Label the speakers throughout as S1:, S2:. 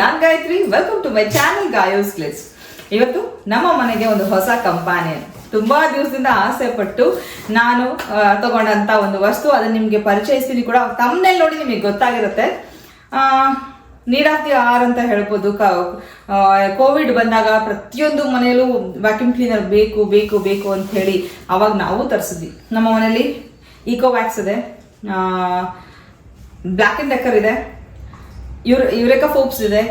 S1: Non Gayatri welcome to my channel Gayos ಕ್ಲಿಸ್ ಇವತ್ತು ನಮ್ಮ ಮನೆಗೆ ಒಂದು ಹೊಸ ಕಂಪಾನಿಯನ್ ತುಂಬಾ ದಿವಸದಿಂದ ಆಸೆ ಪಟ್ಟು ನಾನು ತಗೊಂಡಂತ ಒಂದು ವಸ್ತು ಅದನ್ನ ನಿಮ್ಗೆ ಪರಿಚಯಿಸ್ತೀನಿ ಕೂಡ. ತಮ್ಮನೇಲಿ ನೋಡಿ ನಿಮಗೆ ಗೊತ್ತಾಗಿರುತ್ತೆ. ಆಫ್ ಆರ್ ಅಂತ ಹೇಳ್ಬೋದು. ಕೋವಿಡ್ ಬಂದಾಗ ಪ್ರತಿಯೊಂದು ಮನೆಯಲ್ಲೂ ವ್ಯಾಕ್ಯೂಮ್ ಕ್ಲೀನರ್ ಬೇಕು ಬೇಕು ಬೇಕು ಅಂತ ಹೇಳಿ ಅವಾಗ ನಾವು ತರಿಸಿದ್ವಿ. ನಮ್ಮ ಮನೆಯಲ್ಲಿ ಈಕೋ ವ್ಯಾಕ್ಸ್ ಇದೆ ಬ್ಲ್ಯಾಕ್ ಅಂಡ್ ಡೆಕ್ಕರ್ ಇದೆ. ಇವ್ರ ಯುರೇಕಾ ಫೋಪ್ಸ್ ಇದೆ.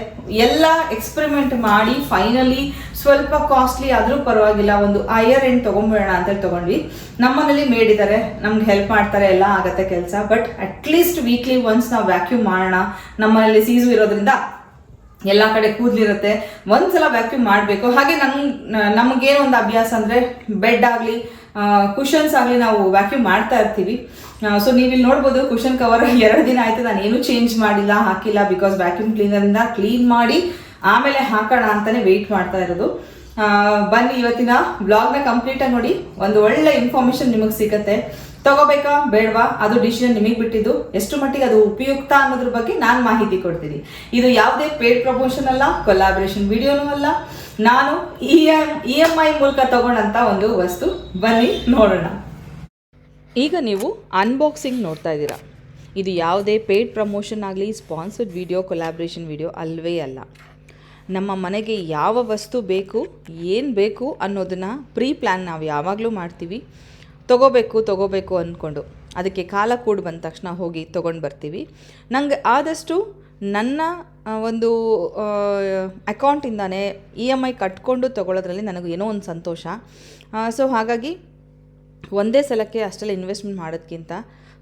S1: ಎಲ್ಲ ಎಕ್ಸ್ಪೆರಿಮೆಂಟ್ ಮಾಡಿ ಫೈನಲಿ ಸ್ವಲ್ಪ ಕಾಸ್ಟ್ಲಿ ಆದರೂ ಪರವಾಗಿಲ್ಲ, ಒಂದು ಹೈಯರ್ ಎಂಡ್ ತೊಗೊಂಬೇಡ ಅಂತೇಳಿ ತೊಗೊಂಡ್ವಿ. ನಮ್ಮನೇಲಿ ಮೇಡ್ ಇದ್ದಾರೆ ನಮ್ಗೆ ಹೆಲ್ಪ್ ಮಾಡ್ತಾರೆ, ಎಲ್ಲ ಆಗತ್ತೆ ಕೆಲಸ. But at least weekly once ನಾವು ವ್ಯಾಕ್ಯೂಮ್ ಮಾಡೋಣ. ನಮ್ಮನೇಲಿ ಸೀಸು ಇರೋದ್ರಿಂದ ಎಲ್ಲ ಕಡೆ ಕೂದಲಿರುತ್ತೆ. ಒಂದ್ಸಲ ವ್ಯಾಕ್ಯೂಮ್ ಮಾಡಬೇಕು. ಹಾಗೆ ನಂಗೆ ನಮಗೇನು ಒಂದು ಅಭ್ಯಾಸ ಅಂದರೆ ಬೆಡ್ ಆಗಲಿ ಕುಷನ್ಸ್ ಆಗಲಿ ನಾವು ವ್ಯಾಕ್ಯೂಮ್ ಮಾಡ್ತಾ ಇರ್ತೀವಿ. ಸೊ ನೀವು ಇಲ್ಲಿ ನೋಡ್ಬೋದು ಕುಷನ್ ಕವರ್ ಎರಡು ದಿನ ಆಯ್ತು ನಾನು ಏನು ಚೇಂಜ್ ಮಾಡಿಲ್ಲ, ಹಾಕಿಲ್ಲ ಬಿಕಾಸ್ ವ್ಯಾಕ್ಯೂಮ್ ಕ್ಲೀನರಿಂದ ಕ್ಲೀನ್ ಮಾಡಿ ಆಮೇಲೆ ಹಾಕೋಣ ಅಂತಾನೆ ವೆಯ್ಟ್ ಮಾಡ್ತಾ ಇರೋದು. ಬನ್ನಿ ಇವತ್ತಿನ ಬ್ಲಾಗ್ನ ಕಂಪ್ಲೀಟಾಗಿ ನೋಡಿ, ಒಂದು ಒಳ್ಳೆ ಇನ್ಫಾರ್ಮೇಶನ್ ನಿಮಗೆ ಸಿಗತ್ತೆ. ತಗೋಬೇಕಾ, ಬೇಡವಾ? ಅದು ಡಿಸಿಷನ್ ನಿಮಗೆ ಬಿಟ್ಟಿದ್ದು. ಎಷ್ಟು ಮಟ್ಟಿಗೆ ಅದು ಉಪಯುಕ್ತ ಅನ್ನೋದ್ರ ಬಗ್ಗೆ ನಾನು ಮಾಹಿತಿ ಕೊಡ್ತೀನಿ. ಇದು ಯಾವುದೇ ಪೇಡ್ ಪ್ರಮೋಷನ್ ಅಲ್ಲ ಕೊಲಾಬ್ರೇಷನ್ ವಿಡಿಯೋನೂ ಅಲ್ಲ. ನಾನು E M E M I ಮೂಲಕ ತಗೊಂಡಂತ ಒಂದು ವಸ್ತು. ಬನ್ನಿ, ನೋಡೋಣ. ಈಗ ನೀವು ಅನ್ಬಾಕ್ಸಿಂಗ್ ನೋಡ್ತಾ ಇದ್ದೀರಾ. ಇದು ಯಾವುದೇ ಪೇಡ್ ಪ್ರಮೋಷನ್ ಆಗಲಿ ಸ್ಪಾನ್ಸರ್ಡ್ ವಿಡಿಯೋ ಕೊಲಾಬ್ರೇಷನ್ ವಿಡಿಯೋ ಅಲ್ವೇ ಅಲ್ಲ. ನಮ್ಮ ಮನೆಗೆ ಯಾವ ವಸ್ತು ಬೇಕು, ಏನು ಬೇಕು ಅನ್ನೋದನ್ನು ಪ್ರೀ ಪ್ಲ್ಯಾನ್ ನಾವು ಯಾವಾಗಲೂ ಮಾಡ್ತೀವಿ. ತಗೋಬೇಕು ತಗೋಬೇಕು ಅಂದ್ಕೊಂಡು ಅದಕ್ಕೆ ಕಾಲ ಕೂಡ ಬಂದ ತಕ್ಷಣ ಹೋಗಿ ತೊಗೊಂಡು ಬರ್ತೀವಿ. ನನಗೆ ಆದಷ್ಟು ನನ್ನ ಒಂದು ಅಕೌಂಟಿಂದಾನೇ ಇ ಎಂ ಐ ಕಟ್ಕೊಂಡು ತೊಗೊಳೋದ್ರಲ್ಲಿ ನನಗೆ ಏನೋ ಒಂದು ಸಂತೋಷ. ಸೊ ಹಾಗಾಗಿ ಒಂದೇ ಸಲಕ್ಕೆ ಅಷ್ಟೆಲ್ಲ ಇನ್ವೆಸ್ಟ್ಮೆಂಟ್ ಮಾಡೋದಕ್ಕಿಂತ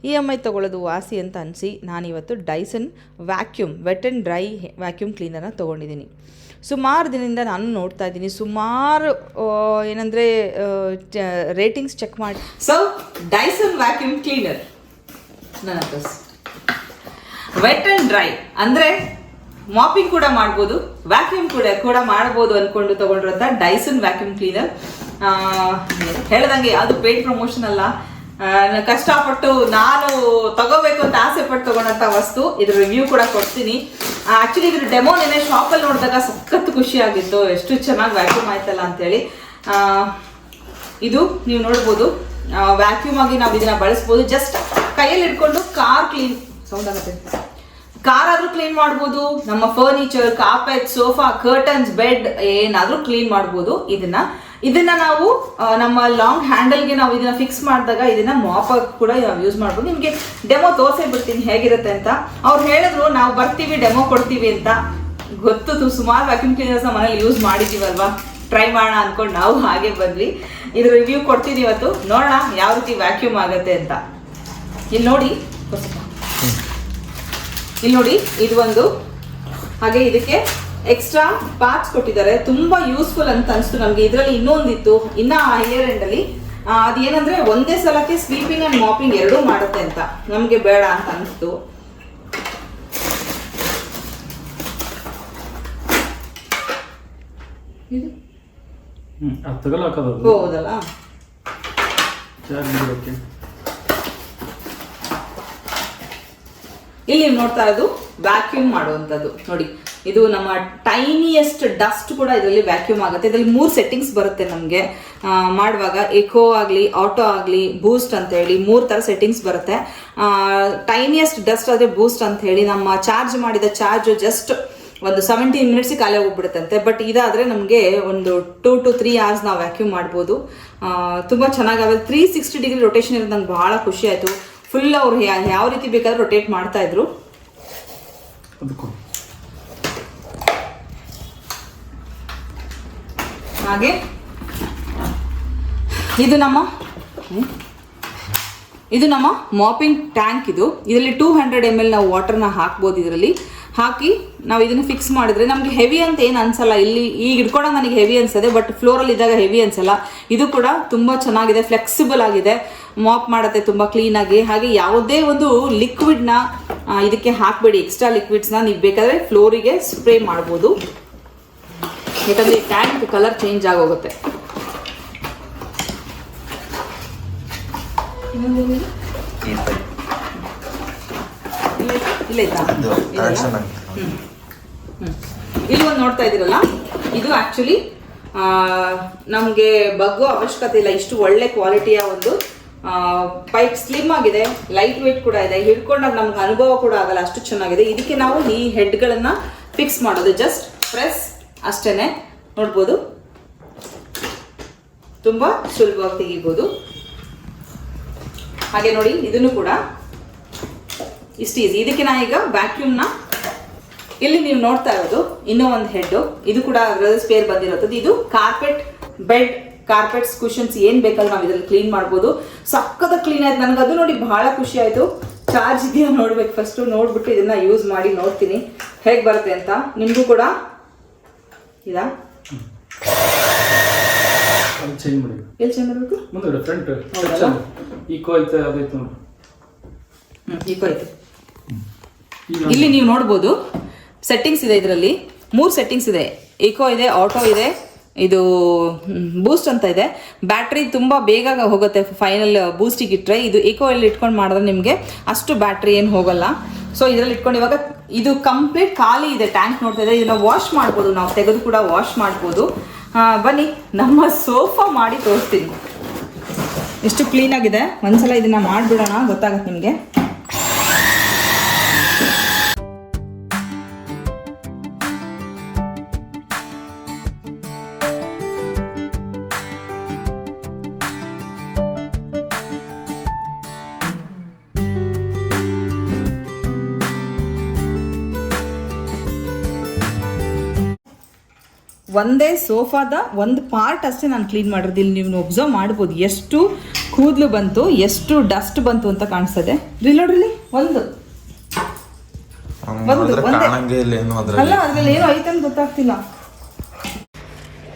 S1: ಇ ಎಂ ಐ ತೊಗೊಳ್ಳೋದು ವಾಸಿ ಅಂತ ಅನಿಸಿ ನಾನಿವತ್ತು Dyson vacuum wet and dry vacuum ಕ್ಲೀನರ್ನ ತೊಗೊಂಡಿದ್ದೀನಿ. ಸುಮಾರು ದಿನದಿಂದ ನಾನು ನೋಡ್ತಾ ಇದ್ದೀನಿ. ಸುಮಾರು ಏನಂದರೆ ರೇಟಿಂಗ್ಸ್ ಚೆಕ್ ಮಾಡಿ. ಸೊ ಡೈಸನ್ ವ್ಯಾಕ್ಯೂಮ್ ಕ್ಲೀನರ್ ನನ್ನ ವೆಟ್ ಆ್ಯಂಡ್ ಡ್ರೈ ಅಂದರೆ ಮಾಪಿಂಗ್ ಕೂಡ ಮಾಡ್ಬೋದು ವ್ಯಾಕ್ಯೂಮ್ ಕೂಡ ಕೂಡ ಮಾಡ್ಬೋದು ಅಂದ್ಕೊಂಡು ತೊಗೊಂಡಿರೋಂಥ ಡೈಸನ್ ವ್ಯಾಕ್ಯೂಮ್ ಕ್ಲೀನರ್ ಹೇಳ್ದಂಗೆ ಯಾವುದು ಪೇಡ್ ಪ್ರಮೋಷನ್ ಅಲ್ಲ. ಕಷ್ಟಪಟ್ಟು ನಾನು ತಗೋಬೇಕು ಅಂತ ಆಸೆ ಪಟ್ಟು ತಗೊಂಡಂತ ವಸ್ತು. ಇದ್ರ ರಿವ್ಯೂ ಕೂಡ ಕೊಡ್ತೀನಿ. ಆಕ್ಚುಲಿ ಇದ್ರ ಡೆಮೋ ನೆನೆ ಶಾಪಲ್ಲಿ ನೋಡಿದಾಗ ಸಖತ್ ಖುಷಿ ಆಗಿತ್ತು. ಎಷ್ಟು ಚೆನ್ನಾಗಿ ವ್ಯಾಕ್ಯೂಮ್ ಆಯ್ತಲ್ಲ ಅಂತೇಳಿ. ಇದು ನೀವು ನೋಡ್ಬೋದು. ವ್ಯಾಕ್ಯೂಮ್ ಆಗಿ ನಾವು ಇದನ್ನ ಬಳಸ್ಬೋದು. ಜಸ್ಟ್ ಕೈಯಲ್ಲಿ ಇಟ್ಕೊಂಡು ಕಾರ್ ಕ್ಲೀನ್ ಸೌಂಡ್ ಆಗುತ್ತೆ. ಕಾರ್ ಆದ್ರೂ ಕ್ಲೀನ್ ಮಾಡ್ಬೋದು, ನಮ್ಮ furniture carpet sofa curtains bed ಏನಾದ್ರೂ ಕ್ಲೀನ್ ಮಾಡ್ಬೋದು. ಇದನ್ನ ಇದನ್ನ ನಾವು ನಮ್ಮ ಲಾಂಗ್ ಹ್ಯಾಂಡಲ್ಗೆ ನಾವು ಇದನ್ನ ಫಿಕ್ಸ್ ಮಾಡಿದಾಗ ಇದನ್ನ ಮಾಪ್ ಕೂಡ ಯೂಸ್ ಮಾಡ್ಬೋದು. ನಿಮಗೆ ಡೆಮೋ ತೋರ್ಸೇ ಬಿಡ್ತೀನಿ ಹೇಗಿರುತ್ತೆ ಅಂತ. ಅವ್ರು ಹೇಳಿದ್ರು, ನಾವು ಬರ್ತೀವಿ ಡೆಮೋ ಕೊಡ್ತೀವಿ ಅಂತ. ಗೊತ್ತು ಸುಮಾರು ವ್ಯಾಕ್ಯೂಮ್ ಕ್ಲೀನರ್ಸ್ ಮನೇಲಿ ಯೂಸ್ ಮಾಡಿದೀವಲ್ವಾ? ಟ್ರೈ ಮಾಡೋಣ ಅನ್ಕೊಂಡು ನಾವು ಹಾಗೆ ಬಂದ್ವಿ. ಇದ್ರ ರಿವ್ಯೂ ಕೊಡ್ತೀನಿ ಇವತ್ತು. ನೋಡೋಣ ಯಾವ ರೀತಿ ವ್ಯಾಕ್ಯೂಮ್ ಆಗುತ್ತೆ ಅಂತ. ಇಲ್ಲಿ ನೋಡಿ. ಇಲ್ಲಿ ನೋಡಿ ಇದು ಒಂದು ಹಾಗೆ ಇದಕ್ಕೆ ಎಕ್ಸ್ಟ್ರಾ ಪಾರ್ಟ್ಸ್ ಕೊಟ್ಟಿದ್ದಾರೆ. ತುಂಬಾ ಯೂಸ್ಫುಲ್ ಅಂತ ಅನಿಸ್ತು ನಮಗೆ. ಇದರಲ್ಲಿ ಇನ್ನೊಂದಿತ್ತು ಇನ್ನ ಹೈಯರ್ ಎಂಡ್ ಅಲ್ಲಿ. ಅದೇನಂದ್ರೆ ಒಂದೇ ಸಲಕ್ಕೆ ಸ್ವೀಪಿಂಗ್ ಅಂಡ್ ಮಾಪಿಂಗ್ ಎರಡೂ ಮಾಡುತ್ತೆ ಅಂತ. ನಮಗೆ ಬೇಡ ಅಂತ ಅನಿಸ್ತು. ಹೌದಲ್ಲ
S2: ಚಾರ್ಜ್ ಬಿಡೋಕ್ಕೆ
S1: ಇಲ್ಲಿ ನೋಡ್ತಾ ಇರೋದು ವ್ಯಾಕ್ಯೂಮ್ ಮಾಡುವಂಥದ್ದು. ನೋಡಿ, ಇದು ನಮ್ಮ ಟೈನಿಯೆಸ್ಟ್ ಡಸ್ಟ್ ಕೂಡ ಇದರಲ್ಲಿ ವ್ಯಾಕ್ಯೂಮ್ ಆಗುತ್ತೆ. ಇದರಲ್ಲಿ ಮೂರು ಸೆಟ್ಟಿಂಗ್ಸ್ ಬರುತ್ತೆ ನಮಗೆ. ಮಾಡುವಾಗ ಎಕೋ ಆಗಲಿ ಆಟೋ ಆಗಲಿ ಬೂಸ್ಟ್ ಅಂತ ಹೇಳಿ ಮೂರು ಥರ ಸೆಟ್ಟಿಂಗ್ಸ್ ಬರುತ್ತೆ. ಟೈನಿಯೆಸ್ಟ್ ಡಸ್ಟ್ ಆದರೆ ಬೂಸ್ಟ್ ಅಂತ ಹೇಳಿ ನಮ್ಮ ಚಾರ್ಜ್ ಮಾಡಿದ ಚಾರ್ಜ್ ಜಸ್ಟ್ ಒಂದು ಸೆವೆಂಟೀನ್ ಮಿನಿಟ್ಸಿಗೆ ಖಾಲಿ ಹೋಗ್ಬಿಡುತ್ತಂತೆ. ಬಟ್ ಇದಾದರೆ ನಮಗೆ ಒಂದು ಟೂ ಟು ತ್ರೀ ಅವರ್ಸ್ ನಾವು ವ್ಯಾಕ್ಯೂಮ್ ಮಾಡ್ಬೋದು. ತುಂಬ ಚೆನ್ನಾಗಿ ತ್ರೀ ಸಿಕ್ಸ್ಟಿ ಡಿಗ್ರಿ ರೊಟೇಷನ್ ಇರೋದು ನಂಗೆ ಭಾಳ ಖುಷಿ ಆಯಿತು. ಫುಲ್ ಅವ್ರು ಯಾವ ರೀತಿ ಬೇಕಾದ್ರೂ ರೊಟೇಟ್ ಮಾಡ್ತಾ ಇದ್ರು. ಹಾಗೆ. ಇದು ನಮ್ಮ ಇದು ನಮ್ಮ ಮಾಪಿಂಗ್ ಟ್ಯಾಂಕ್ ಇದು. ಇದರಲ್ಲಿ ಟೂ ಹಂಡ್ರೆಡ್ ಎಂ ಎಲ್ ನಾವು ವಾಟರ್ನ ಹಾಕ್ಬೋದು ಇದರಲ್ಲಿ. ಹಾಕಿ ನಾವು ಇದನ್ನು ಫಿಕ್ಸ್ ಮಾಡಿದ್ರೆ ನಮಗೆ ಹೆವಿ ಅಂತ ಏನು ಅನ್ಸಲ್ಲ. ಇಲ್ಲಿ ಈಗ ಇಟ್ಕೊಂಡಾಗ ನನಗೆ ಹೆವಿ ಅನ್ಸದೆ ಬಟ್ ಫ್ಲೋರಲ್ಲಿ ಇದ್ದಾಗ ಹೆವಿ ಅನ್ಸಲ್ಲ. ಇದು ಕೂಡ ತುಂಬ ಚೆನ್ನಾಗಿದೆ ಫ್ಲೆಕ್ಸಿಬಲ್ ಆಗಿದೆ. ಮಾಪ್ ಮಾಡುತ್ತೆ ತುಂಬ ಕ್ಲೀನಾಗಿ ಹಾಗೆ ಯಾವುದೇ ಒಂದು ಲಿಕ್ವಿಡ್ನ ಇದಕ್ಕೆ ಹಾಕಬೇಡಿ. ಎಕ್ಸ್ಟ್ರಾ ಲಿಕ್ವಿಡ್ಸ್ನ ನೀವು ಬೇಕಾದರೆ ಫ್ಲೋರಿಗೆ ಸ್ಪ್ರೇ ಮಾಡ್ಬೋದು. ಯಾಕಂದರೆ ಟ್ಯಾಂಕ್ ಕಲರ್ ಚೇಂಜ್ ಆಗೋಗುತ್ತೆ. ಇಲ್ಲ ಇಲ್ಲ. ಇಲ್ಲಿ. ಒಂದು ನೋಡ್ತಾ ಇದ್ದೀರಲ್ಲ? ಇದು ಆಕ್ಚುಲಿ ನಮಗೆ ಬಗ್ಗೋ ಅವಶ್ಯಕತೆ ಇಲ್ಲ. ಇಷ್ಟು ಒಳ್ಳೆ ಕ್ವಾಲಿಟಿಯ ಒಂದು ಪೈಪ್ ಸ್ಲಿಮ್ ಆಗಿದೆ. ಲೈಟ್ ವೇಟ್ ಕೂಡ ಇದೆ. ಹಿಡ್ಕೊಂಡಾಗ ನಮ್ಗೆ ಅನುಭವ ಕೂಡ ಆಗಲ್ಲ. ಅಷ್ಟು ಚೆನ್ನಾಗಿದೆ. ಇದಕ್ಕೆ ನಾವು ಈ ಹೆಡ್ಗಳನ್ನು ಫಿಕ್ಸ್ ಮಾಡೋದು. ಜಸ್ಟ್ ಪ್ರೆಸ್ ಅಷ್ಟೇನೆ. ನೋಡ್ಬೋದು? ತುಂಬಾ ಸುಲಭವಾಗಿ ತೆಗಿಬೋದು. ಹಾಗೆ ನೋಡಿ ಇದನ್ನು ಕೂಡ ಇಷ್ಟು ಈಸಿ ಇದಕ್ಕೆ ನಾ ಈಗ ವ್ಯಾಕ್ಯೂಮ್ನ ಇಲ್ಲಿ ನೀವು ನೋಡ್ತಾ ಇರೋದು ಇನ್ನೂ ಒಂದು ಹೆಡ್ ಇದು ಕೂಡ ಅದರಲ್ಲಿ ಸ್ಪೇರ್ ಬಂದಿರೋದು. ಇದು ಕಾರ್ಪೆಟ್ ಬೆಡ್ ಕಾರ್ಪೆಟ್ಸ್ ಕುಷನ್ಸ್ ಏನ್ ಬೇಕಲ್ಲ ನಾವು ಇದ್ರಲ್ಲಿ ಕ್ಲೀನ್ ಮಾಡ್ಬೋದು. ಸಕ್ಕದ ಕ್ಲೀನ್ ಆಯ್ತು. ನನಗೆ ಅದು ನೋಡಿ ಬಹಳ ಖುಷಿ ಆಯ್ತು. ಚಾರ್ಜ್ ಇದೆಯಾ ನೋಡ್ಬೇಕು. ಫಸ್ಟ್ ನೋಡ್ಬಿಟ್ಟು ಇದನ್ನ ಯೂಸ್ ಮಾಡಿ ನೋಡ್ತೀನಿ. ಹೇಗೆ ಬರುತ್ತೆ ಅಂತ. ನಿಮಗೂ ಕೂಡ ಇದಾ?
S2: ಚೇಂಜ್ ಮಾಡಿ.
S1: ಎಲ್ಲಿ ಚೇಂಜ್ ಮಾಡಬೇಕು?
S2: ಮುಂದೆ ಫ್ರಂಟ್? ಈಕೋ ಐತೆ ಅದೈತೆ ನೋಡಿ.
S1: ಹ್ಮ್ ಈಗ ಐತೆ. ಇಲ್ಲಿ ನೀವು ನೋಡ್ಬೋದು ಸೆಟ್ಟಿಂಗ್ಸ್ ಇದೆ ಇದರಲ್ಲಿ. ಮೂರು ಸೆಟ್ಟಿಂಗ್ಸ್ ಇದೆ. ಇಕೋ ಇದೆ ಆಟೋ ಇದೆ, ಇದು ಬೂಸ್ಟ್ ಅಂತ ಇದೆ. ಬ್ಯಾಟ್ರಿ ತುಂಬ ಬೇಗ ಹೋಗುತ್ತೆ ಫೈನಲ್ ಬೂಸ್ಟಿಗೆ ಇಟ್ಟರೆ ಇದು ಇಕೋ ಅಲ್ಲಿ ಇಟ್ಕೊಂಡು ಮಾಡಿದ್ರೆ ನಿಮಗೆ ಅಷ್ಟು ಬ್ಯಾಟ್ರಿ ಏನು ಹೋಗಲ್ಲ. ಸೊ ಇದರಲ್ಲಿ ಇಟ್ಕೊಂಡು ಇವಾಗ ಇದು ಕಂಪ್ಲೀಟ್ ಖಾಲಿ ಇದೆ ಟ್ಯಾಂಕ್ ನೋಡ್ತಾ ಇದೆ ಇದನ್ನ ವಾಶ್ ಮಾಡ್ಬೋದು ನಾವು, ತೆಗೆದು ಕೂಡ ವಾಶ್ ಮಾಡ್ಬೋದು. ಬನ್ನಿ, ನಮ್ಮ ಸೋಫಾ ಮಾಡಿ ತೋರಿಸ್ತೀನಿ. ಎಷ್ಟು ಕ್ಲೀನಾಗಿದೆ ಒಂದ್ಸಲ ಇದನ್ನ ಮಾಡಿಬಿಡೋಣ, ಗೊತ್ತಾಗುತ್ತೆ ನಿಮಗೆ. ಒಂದೇ ಸೋಫಾದ ಒಂದು ಪಾರ್ಟ್ ಅಷ್ಟೇ ನಾನು ಕ್ಲೀನ್ ಮಾಡಿರೋದು. ಇಲ್ಲಿ ನೀವು ಒಬ್ಸರ್ವ್ ಮಾಡ್ಬೋದು ಎಷ್ಟು ಕೂದಲು ಬಂತು ಎಷ್ಟು ಡಸ್ಟ್ ಬಂತು ಅಂತ ಕಾಣಿಸ್ತದೆ. ನೋಡ್ರಿ ಇಲ್ಲಿ, ಒಂದು. ಒಂದು, ಅಲ್ಲ
S3: ಅದ್ರಲ್ಲಿ
S1: ಏನೋ ಐತೆ ಅಂತ ಗೊತ್ತಾಗ್ತಿಲ್ಲ.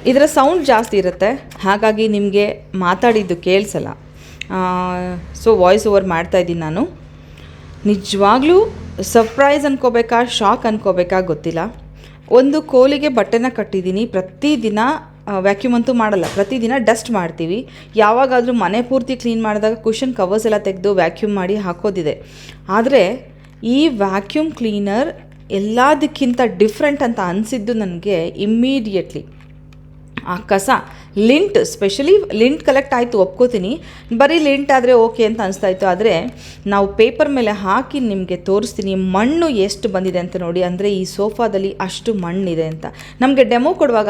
S1: ಇದರ ಸೌಂಡ್ ಜಾಸ್ತಿ ಇರುತ್ತೆ. ಹಾಗಾಗಿ ನಿಮಗೆ ಮಾತಾಡಿದ್ದು ಕೇಳಿಸಲ್ಲ. ಸೊ ವಾಯ್ಸ್ ಓವರ್ ಮಾಡ್ತಾ ಇದ್ದೀನಿ ನಾನು. ನಿಜವಾಗ್ಲೂ ಸರ್ಪ್ರೈಸ್ ಅನ್ಕೋಬೇಕಾ ಶಾಕ್ ಅನ್ಕೋಬೇಕಾ ಗೊತ್ತಿಲ್ಲ. ಒಂದು ಕೋಲಿಗೆ ಬಟ್ಟೆನ ಕಟ್ಟಿದ್ದೀನಿ ಪ್ರತಿದಿನ ವ್ಯಾಕ್ಯೂಮ್ ಅಂತೂ ಮಾಡಲ್ಲ ಪ್ರತಿದಿನ ಡಸ್ಟ್ ಮಾಡ್ತೀವಿ. ಯಾವಾಗಾದರೂ ಮನೆ ಪೂರ್ತಿ ಕ್ಲೀನ್ ಮಾಡಿದಾಗ ಕುಷನ್ ಕವರ್ಸ್ ಎಲ್ಲ ತೆಗೆದು ವ್ಯಾಕ್ಯೂಮ್ ಮಾಡಿ ಹಾಕೋದಿದೆ. ಆದರೆ, ಈ ವ್ಯಾಕ್ಯೂಮ್ ಕ್ಲೀನರ್ ಎಲ್ಲದಕ್ಕಿಂತ ಡಿಫ್ರೆಂಟ್ ಅಂತ ಅನಿಸಿದ್ದು ನನಗೆ ಇಮ್ಮಿಡಿಯೇಟ್ಲಿ ಆ ಕಸ ಲಿಂಟ್ ಸ್ಪೆಷಲಿ ಲಿಂಟ್ ಕಲೆಕ್ಟ್ ಆಯಿತು, ಒಪ್ಕೋತೀನಿ. ಬರೀ ಲಿಂಟ್ ಆದರೆ ಓಕೆ ಅಂತ ಅನಿಸ್ತಾ ಇತ್ತು ಆದರೆ ನಾವು ಪೇಪರ್ ಮೇಲೆ ಹಾಕಿ ನಿಮಗೆ ತೋರಿಸ್ತೀನಿ, ಮಣ್ಣು ಎಷ್ಟು ಬಂದಿದೆ ಅಂತ ನೋಡಿ. ಅಂದರೆ ಈ ಸೋಫಾದಲ್ಲಿ ಅಷ್ಟು ಮಣ್ಣಿದೆ ಅಂತ. ನಮಗೆ ಡೆಮೋ ಕೊಡುವಾಗ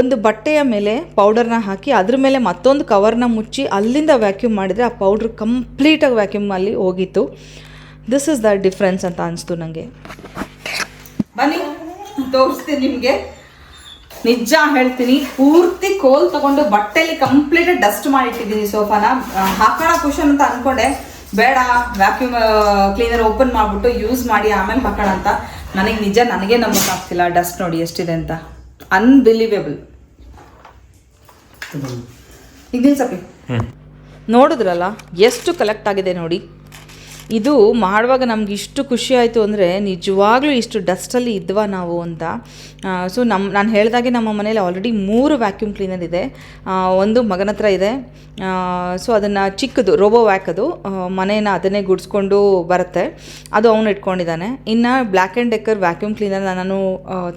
S1: ಒಂದು ಬಟ್ಟೆಯ ಮೇಲೆ ಪೌಡರ್ನ ಹಾಕಿ, ಅದ್ರ ಮೇಲೆ ಮತ್ತೊಂದು ಕವರ್ನ ಮುಚ್ಚಿ, ಅಲ್ಲಿಂದ ವ್ಯಾಕ್ಯೂಮ್ ಮಾಡಿದರೆ ಆ ಪೌಡ್ರ್ ಕಂಪ್ಲೀಟಾಗಿ ವ್ಯಾಕ್ಯೂಮ್ ಅಲ್ಲಿ ಹೋಗಿತ್ತು. ದಿಸ್ ಇಸ್ ದ ಡಿಫ್ರೆನ್ಸ್ ಅಂತ ಅನಿಸ್ತು ನನಗೆ ಬನ್ನಿ, ತೋರಿಸ್ತೀನಿ ನಿಮಗೆ. ನಿಜ ಹೇಳ್ತೀನಿ ಪೂರ್ತಿ ಕೋಲ್ ತಗೊಂಡು ಬಟ್ಟೆಲಿ ಕಂಪ್ಲೀಟ್ ಡಸ್ಟ್ ಮಾಡಿಟ್ಟಿದ್ದೀನಿ ಸೋಫಾನ. ಹಾಕೋಣ ಕುಶನ್ ಅಂತ ಅನ್ಕೊಂಡೆ. ಬೇಡ ವ್ಯಾಕ್ಯೂಮ್ ಕ್ಲೀನರ್ ಓಪನ್ ಮಾಡಿಬಿಟ್ಟು ಯೂಸ್ ಮಾಡಿ ಆಮೇಲೆ ಹಾಕೋಣ ಅಂತ. ನನಗೆ ನಿಜ ನನಗೆ ನಂಬಕ್ಕಾಗ್ತಿಲ್ಲ ಡಸ್ಟ್ ನೋಡಿ ಎಷ್ಟಿದೆ ಅಂತ. ಅನ್ಬಿಲೀವೇಬಲ್ ಈಗ ನಿಲ್ಸಪ್ಪಿ. ನೋಡಿದ್ರಲ್ಲ ಎಷ್ಟು ಕಲೆಕ್ಟ್ ಆಗಿದೆ ನೋಡಿ. ಇದು ಮಾಡುವಾಗ ನಮ್ಗೆ ಇಷ್ಟು ಖುಷಿ ಆಯಿತು ಅಂದರೆ ನಿಜವಾಗ್ಲೂ ಇಷ್ಟು ಡಸ್ಟಲ್ಲಿ ಇದ್ವಾ ನಾವು ಅಂತ. ಸೊ ನಮ್ಮ ನಾನು ಹೇಳಿದಾಗೆ ನಮ್ಮ ಮನೇಲಿ ಆಲ್ರೆಡಿ ಮೂರು ವ್ಯಾಕ್ಯೂಮ್ ಕ್ಲೀನರ್ ಇದೆ. ಒಂದು ಮಗನ ಹತ್ರ ಇದೆ. ಸೊ ಅದನ್ನು ಚಿಕ್ಕದು ರೋಬೋ ವ್ಯಾಕ್ ಅದು. ಮನೇನ ಅದನ್ನೇ ಗುಡಿಸ್ಕೊಂಡು ಬರುತ್ತೆ. ಅದು ಅವನು ಇಟ್ಕೊಂಡಿದ್ದಾನೆ. ಇನ್ನು Black and Decker vacuum cleaner ನಾನು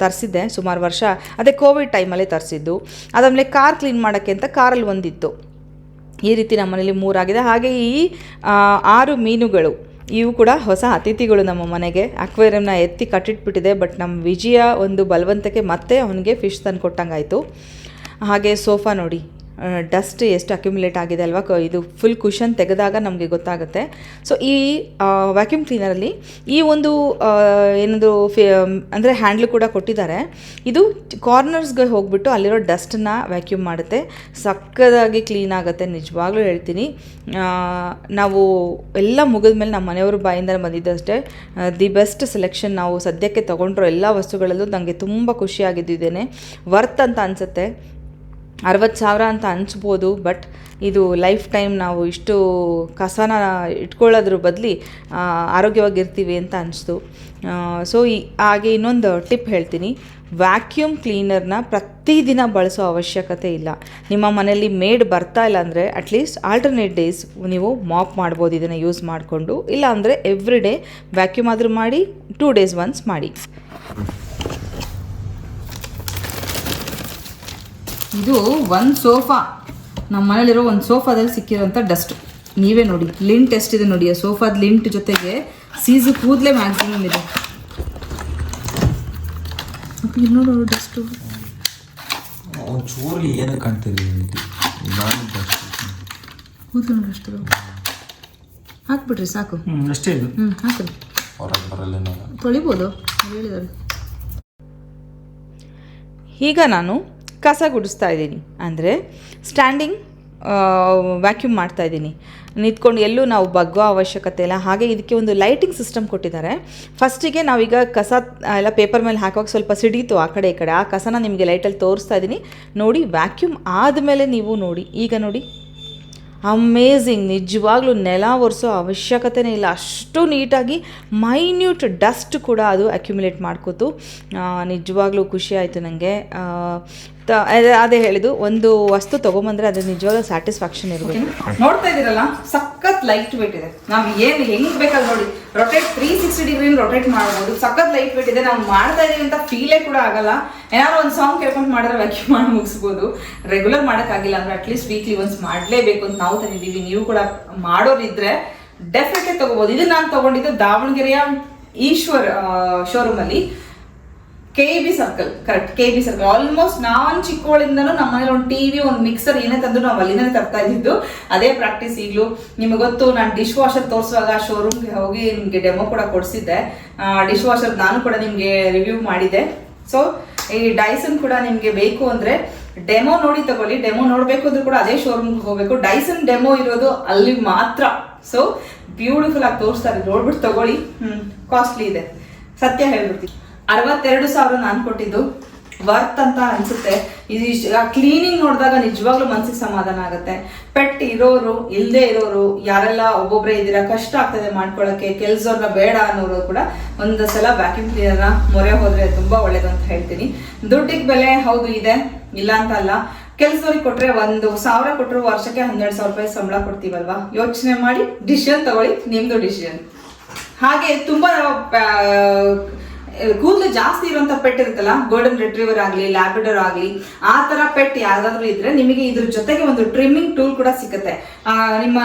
S1: ತರಿಸಿದ್ದೆ ಸುಮಾರು ವರ್ಷ. ಅದೇ ಕೋವಿಡ್ ಟೈಮಲ್ಲೇ ತರಿಸಿದ್ದು. ಅದಾದಮೇಲೆ ಕಾರ್ ಕ್ಲೀನ್ ಮಾಡೋಕ್ಕೆ ಅಂತ ಕಾರಲ್ಲಿ ಒಂದಿತ್ತು. ಈ ರೀತಿ ನಮ್ಮ ಮನೇಲಿ ಮೂರಾಗಿದೆ. ಹಾಗೆ ಈ ಆರು ಮೀನುಗಳು, ಇವು ಕೂಡ ಹೊಸ ಅತಿಥಿಗಳು ನಮ್ಮ ಮನೆಗೆ. ಅಕ್ವೇರಿಯಂನ ಎತ್ತಿ ಕಟ್ಟಿಟ್ಬಿಟ್ಟಿದೆ, ಬಟ್ ನಮ್ಮ ವಿಜಯ ಒಂದು ಬಲವಂತಕ್ಕೆ ಮತ್ತೆ ಅವನಿಗೆ ಫಿಶ್ ತಂದು ಕೊಟ್ಟಂಗಾಯಿತು ಹಾಗೆ ಸೋಫಾ ನೋಡಿ. ಡಸ್ಟ್ ಎಷ್ಟು ಅಕ್ಯುಮುಲೇಟ್ ಆಗಿದೆ ಅಲ್ವಾ? ಇದು ಫುಲ್ ಕುಷನ್ ತೆಗೆದಾಗ ನಮಗೆ ಗೊತ್ತಾಗುತ್ತೆ. ಸೊ ಈ ವ್ಯಾಕ್ಯೂಮ್ ಕ್ಲೀನರಲ್ಲಿ ಈ ಒಂದು ಏನಾದರೂ ಏನದು ಫಿ ಅಂದರೆ ಹ್ಯಾಂಡ್ಲ್ ಕೂಡ ಕೊಟ್ಟಿದ್ದಾರೆ. ಇದು ಕಾರ್ನರ್ಸ್ಗೆ ಹೋಗ್ಬಿಟ್ಟು ಅಲ್ಲಿರೋ ಡಸ್ಟನ್ನ ವ್ಯಾಕ್ಯೂಮ್ ಮಾಡುತ್ತೆ. ಸಕ್ಕದಾಗಿ ಕ್ಲೀನ್ ಆಗುತ್ತೆ, ನಿಜವಾಗ್ಲೂ ಹೇಳ್ತೀನಿ. ನಾವು ಎಲ್ಲ ಮುಗಿದ ಮೇಲೆ ನಮ್ಮ ಮನೆಯವ್ರ ಬಾಯಿಂದ ಬಂದಿದ್ದಷ್ಟೇ ದಿ ಬೆಸ್ಟ್ ಸೆಲೆಕ್ಷನ್ ನಾವು ಸದ್ಯಕ್ಕೆ ತೊಗೊಂಡಿರೋ ಎಲ್ಲ ವಸ್ತುಗಳಲ್ಲೂ ನನಗೆ ತುಂಬ ಖುಷಿಯಾಗಿದ್ದೇನೆ ವರ್ತ್ ಅಂತ ಅನಿಸುತ್ತೆ. ಅರವತ್ತು ಸಾವಿರ ಅಂತ ಅನಿಸ್ಬೋದು, ಬಟ್ ಇದು ಲೈಫ್ ಟೈಮ್ ನಾವು ಇಷ್ಟು ಕಸನ ಇಟ್ಕೊಳ್ಳೋದ್ರ ಬದಲಿ ಆರೋಗ್ಯವಾಗಿರ್ತೀವಿ ಅಂತ ಅನಿಸ್ತು. ಸೊ ಈ, ಹಾಗೆ ಇನ್ನೊಂದು ಟಿಪ್ ಹೇಳ್ತೀನಿ. ವ್ಯಾಕ್ಯೂಮ್ ಕ್ಲೀನರ್ನ ಪ್ರತಿದಿನ ಬಳಸೋ ಅವಶ್ಯಕತೆ ಇಲ್ಲ. ನಿಮ್ಮ ಮನೆಯಲ್ಲಿ ಮೇಡ್ ಬರ್ತಾ ಇಲ್ಲ ಅಂದರೆ ಅಟ್ಲೀಸ್ಟ್ ಆಲ್ಟರ್ನೇಟ್ ಡೇಸ್ ನೀವು ಮಾಪ್ ಮಾಡ್ಬೋದು, ಇದನ್ನು ಯೂಸ್ ಮಾಡಿಕೊಂಡು. ಇಲ್ಲ ಅಂದರೆ ಎವ್ರಿ ಡೇ ವ್ಯಾಕ್ಯೂಮ್ ಆದರೂ ಮಾಡಿ ಟೂ ಡೇಸ್ ಒನ್ಸ್ ಮಾಡಿ. ಇದು ಒಂದು ಸೋಫಾ. ನಮ್ಮ ಮನೇಲಿರೋ ಒಂದು ಸೋಫಾದಲ್ಲಿ ಸಿಕ್ಕಿರೋಂಥ ಡಸ್ಟ್. ನೀವೇ ನೋಡಿ. ಲಿಂಟ್ ಎಷ್ಟಿದೆ ನೋಡಿ. ಆ ಸೋಫಾದ ಲಿಂಟ್ ಜೊತೆಗೆ ಸೀಸು ಕೂದಲೇ ಮ್ಯಾಕ್ಸಿಮಮ್ ಇದೆ. ಅಪ್ಪ, ಇಲ್ಲಿ ನೋಡು ಡಸ್ಟು.
S3: ಒಂಚೂರು ಏನು ಕಾಣ್ತಿದೆ ಇದು ನಾನು
S1: ಕೂದಲು ನೋಡಿ ಅಷ್ಟು. ಹಾಕ್ಬಿಟ್ರಿ ಸಾಕು.
S2: ಹ್ಞೂ ಅಷ್ಟೇ ಇದು
S1: ಹ್ಞೂ ಹಾಕ್ರಿ
S3: ಹೊರಗೆ ಬರಲ್ಲ
S1: ತೊಳಿಬೋದು. ಹೇಳಿದ್ದಾರೆ ಈಗ ನಾನು ಕಸ ಗುಡಿಸ್ತಾ ಇದ್ದೀನಿ. ಅಂದರೆ ಸ್ಟ್ಯಾಂಡಿಂಗ್ ವ್ಯಾಕ್ಯೂಮ್ ಮಾಡ್ತಾ ಇದ್ದೀನಿ. ನಿಂತ್ಕೊಂಡು ಎಲ್ಲೂ ನಾವು ಬಗ್ಗೋ ಅವಶ್ಯಕತೆ ಇಲ್ಲ. ಹಾಗೆ ಇದಕ್ಕೆ ಒಂದು ಲೈಟಿಂಗ್ ಸಿಸ್ಟಮ್ ಕೊಟ್ಟಿದ್ದಾರೆ. ಫಸ್ಟಿಗೆ ನಾವೀಗ ಕಸ ಎಲ್ಲ ಪೇಪರ್ ಮೇಲೆ ಹಾಕುವಾಗ ಸ್ವಲ್ಪ ಸಿಡೀತು ಆ ಕಡೆ ಈ ಕಡೆ. ಆ ಕಸನ ನಿಮಗೆ ಲೈಟಲ್ಲಿ ತೋರಿಸ್ತಾ ಇದ್ದೀನಿ. ನೋಡಿ ವ್ಯಾಕ್ಯೂಮ್ ಆದಮೇಲೆ ನೀವು ನೋಡಿ. ಈಗ ನೋಡಿ. ಅಮೇಝಿಂಗ್ ನಿಜವಾಗ್ಲೂ ನೆಲ ಒರೆಸೋ ಅವಶ್ಯಕತೆನೇ ಇಲ್ಲ. ಅಷ್ಟು ನೀಟಾಗಿ ಮೈನ್ಯೂಟ್ ಡಸ್ಟ್ ಕೂಡ ಅದು ಅಕ್ಯುಮುಲೇಟ್ ಮಾಡ್ಕೋತು. ನಿಜವಾಗ್ಲೂ ಖುಷಿ ಆಯಿತು ನನಗೆ ಅದೇ ಹೇಳಿದ್ದು, ಒಂದು ವಸ್ತು ತಗೊಂಬಂದ್ರೆ ಅದು ನಿಜವಾಗ್ಲೂ ಸ್ಯಾಟಿಸ್ಫ್ಯಾಕ್ಷನ್ ಇರಬೇಕು. ನೋಡ್ತಾ ಇದ್ದೀರಲ್ಲ, ಸಖತ್ ಲೈಟ್ ವೇಟ್ ಇದೆ. ನಾವು ಏನು, ಹೆಂಗ್ ಬೇಕಾದ್ರೆ ನೋಡಿ rotate three sixty degree rotate ಮಾಡ್ಬೋದು. ಸಖತ್ ಲೈಟ್ ವೇಟ್ ಇದೆ. ನಾವು ಮಾಡ್ತಾ ಇದೀವಿ ಅಂತ ಫೀಲೇ ಕೂಡ ಆಗಲ್ಲ. ಏನಾದ್ರು ಒಂದು ಸಾಂಗ್ ಕೇಳ್ಕೊಂಡು ಮಾಡಿದ್ರೆ ವ್ಯಾಕ್ಯೂಮ್ ಮಾಡಿ ಮುಗಿಸ್ಬೋದು. ರೆಗ್ಯುಲರ್ ಮಾಡೋಕ್ಕಾಗಿಲ್ಲ ಅಂದ್ರೆ ಅಟ್ಲೀಸ್ಟ್ ವೀಕ್ಲಿ ಒನ್ಸ್ ಮಾಡಲೇಬೇಕು ಅಂತ ನಾವು ತಂದಿದ್ದೀವಿ. ನೀವು ಕೂಡ ಮಾಡೋರಿದ್ರೆ ಡೆಫಿನೆಟ್ಲಿ ತಗೋಬೋದು. ಇದು ನಾನು ತಗೊಂಡಿದ್ದು ದಾವಣಗೆರೆಯ ಈಶ್ವರ್ ಶೋರೂಮ್ ಅಲ್ಲಿ. K B circle correct K B circle almost ನಾನ್ ಚಿಕ್ಕವಳಿಂದನೂ ನಮ್ಮ ಮನೇಲಿ ಒಂದು ಟಿವಿ ಒಂದು ಮಿಕ್ಸರ್ ಏನೇ ತಂದ್ರು ನಾವು ಅಲ್ಲಿಂದನೇ ತರ್ತಾ ಇದ್ದಿದ್ದು. ಅದೇ ಪ್ರಾಕ್ಟೀಸ್ ಈಗಲೂ. ನಿಮಗೆ ಗೊತ್ತು, ನಾನು ಡಿಶ್ ವಾಷರ್ ತೋರಿಸುವಾಗ ಶೋರೂಮ್ಗೆ ಹೋಗಿ ನಿಮಗೆ ಡೆಮೋ ಕೂಡ ಕೊಡಿಸಿದ್ದೆ. ಡಿಶ್ ವಾಷರ್ ನಾನು ಕೂಡ ನಿಮಗೆ ರಿವ್ಯೂ ಮಾಡಿದೆ. ಸೊ ಈ ಡೈಸನ್ ಕೂಡ ನಿಮಗೆ ಬೇಕು ಅಂದ್ರೆ ಡೆಮೋ ನೋಡಿ ತಗೊಳ್ಳಿ. ಡೆಮೋ ನೋಡಬೇಕು ಅಂದ್ರೆ ಕೂಡ ಅದೇ ಶೋರೂಮ್ಗೆ ಹೋಗಬೇಕು. ಡೈಸನ್ ಡೆಮೋ ಇರೋದು ಅಲ್ಲಿ ಮಾತ್ರ. ಸೊ ಬ್ಯೂಟಿಫುಲ್ ಆಗಿ ತೋರಿಸ್ತಾರೆ. ನೋಡ್ಬಿಟ್ಟು ತಗೊಳ್ಳಿ. ಕಾಸ್ಟ್ಲಿ ಇದೆ. ಸತ್ಯ ಹೇಳ್ಬಿಡ್ತೀನಿ. ಅರವತ್ತೆರಡು ಸಾವಿರ ನಾನು ಕೊಟ್ಟಿದ್ದು. ವರ್ತ್ ಅಂತ ಅನ್ಸುತ್ತೆ. ಇದು ಕ್ಲೀನಿಂಗ್ ನೋಡಿದಾಗ ನಿಜವಾಗ್ಲೂ ಮನ್ಸಿಗೆ ಸಮಾಧಾನ ಆಗುತ್ತೆ. ಪೆಟ್ ಇರೋರು ಇಲ್ಲದೆ ಇರೋರು, ಯಾರೆಲ್ಲ ಒಬ್ಬೊಬ್ಬರೇ ಇದ್ದೀರಾ, ಕಷ್ಟ ಆಗ್ತದೆ ಮಾಡ್ಕೊಳ್ಳೋಕ್ಕೆ ಕೆಲ್ಸವ್ರನ್ನ ಬೇಡ ಅನ್ನೋರು ಕೂಡ ಒಂದು ಸಲ ವ್ಯಾಕ್ಯೂಮ್ ಕ್ಲೀನರ್ನ ಮೊರೆ ಹೋದ್ರೆ ತುಂಬಾ ಒಳ್ಳೇದು ಅಂತ ಹೇಳ್ತೀನಿ. ದುಡ್ಡಿಗೆ ಬೆಲೆ ಹೌದು ಇದೆ, ಇಲ್ಲ ಅಂತ ಅಲ್ಲ. ಕೆಲ್ಸದವ್ರಿಗೆ ಕೊಟ್ರೆ ಒಂದು ಸಾವಿರ ಕೊಟ್ಟರು ವರ್ಷಕ್ಕೆ ಹನ್ನೆರಡು ಸಾವಿರ ರೂಪಾಯಿ ಸಂಬಳ ಕೊಡ್ತೀವಲ್ವಾ? ಯೋಚನೆ ಮಾಡಿ ಡಿಸಿಷನ್ ತಗೊಳ್ಳಿ, ನಿಮ್ದು ಡಿಸಿಷನ್ ಹಾಗೆ ತುಂಬಾ ಕೂದಲು ಜಾಸ್ತಿ ಇರುವಂತ ಪೆಟ್ ಇರುತ್ತಲ್ಲ ಗೋಲ್ಡನ್ ರಿಟ್ರೀವರ್ ಆಗಲಿ ಲ್ಯಾಬಿಡರ್ ಆಗಲಿ ಆ ತರ ಪೆಟ್ ಯಾವ್ದಾದ್ರು ಇದ್ರೆ ನಿಮಗೆ ಇದ್ರ ಜೊತೆಗೆ ಒಂದು ಟ್ರಿಮ್ಮಿಂಗ್ ಟೂಲ್ ಕೂಡ ಸಿಗುತ್ತೆ. ಆ, ನಿಮ್ಮ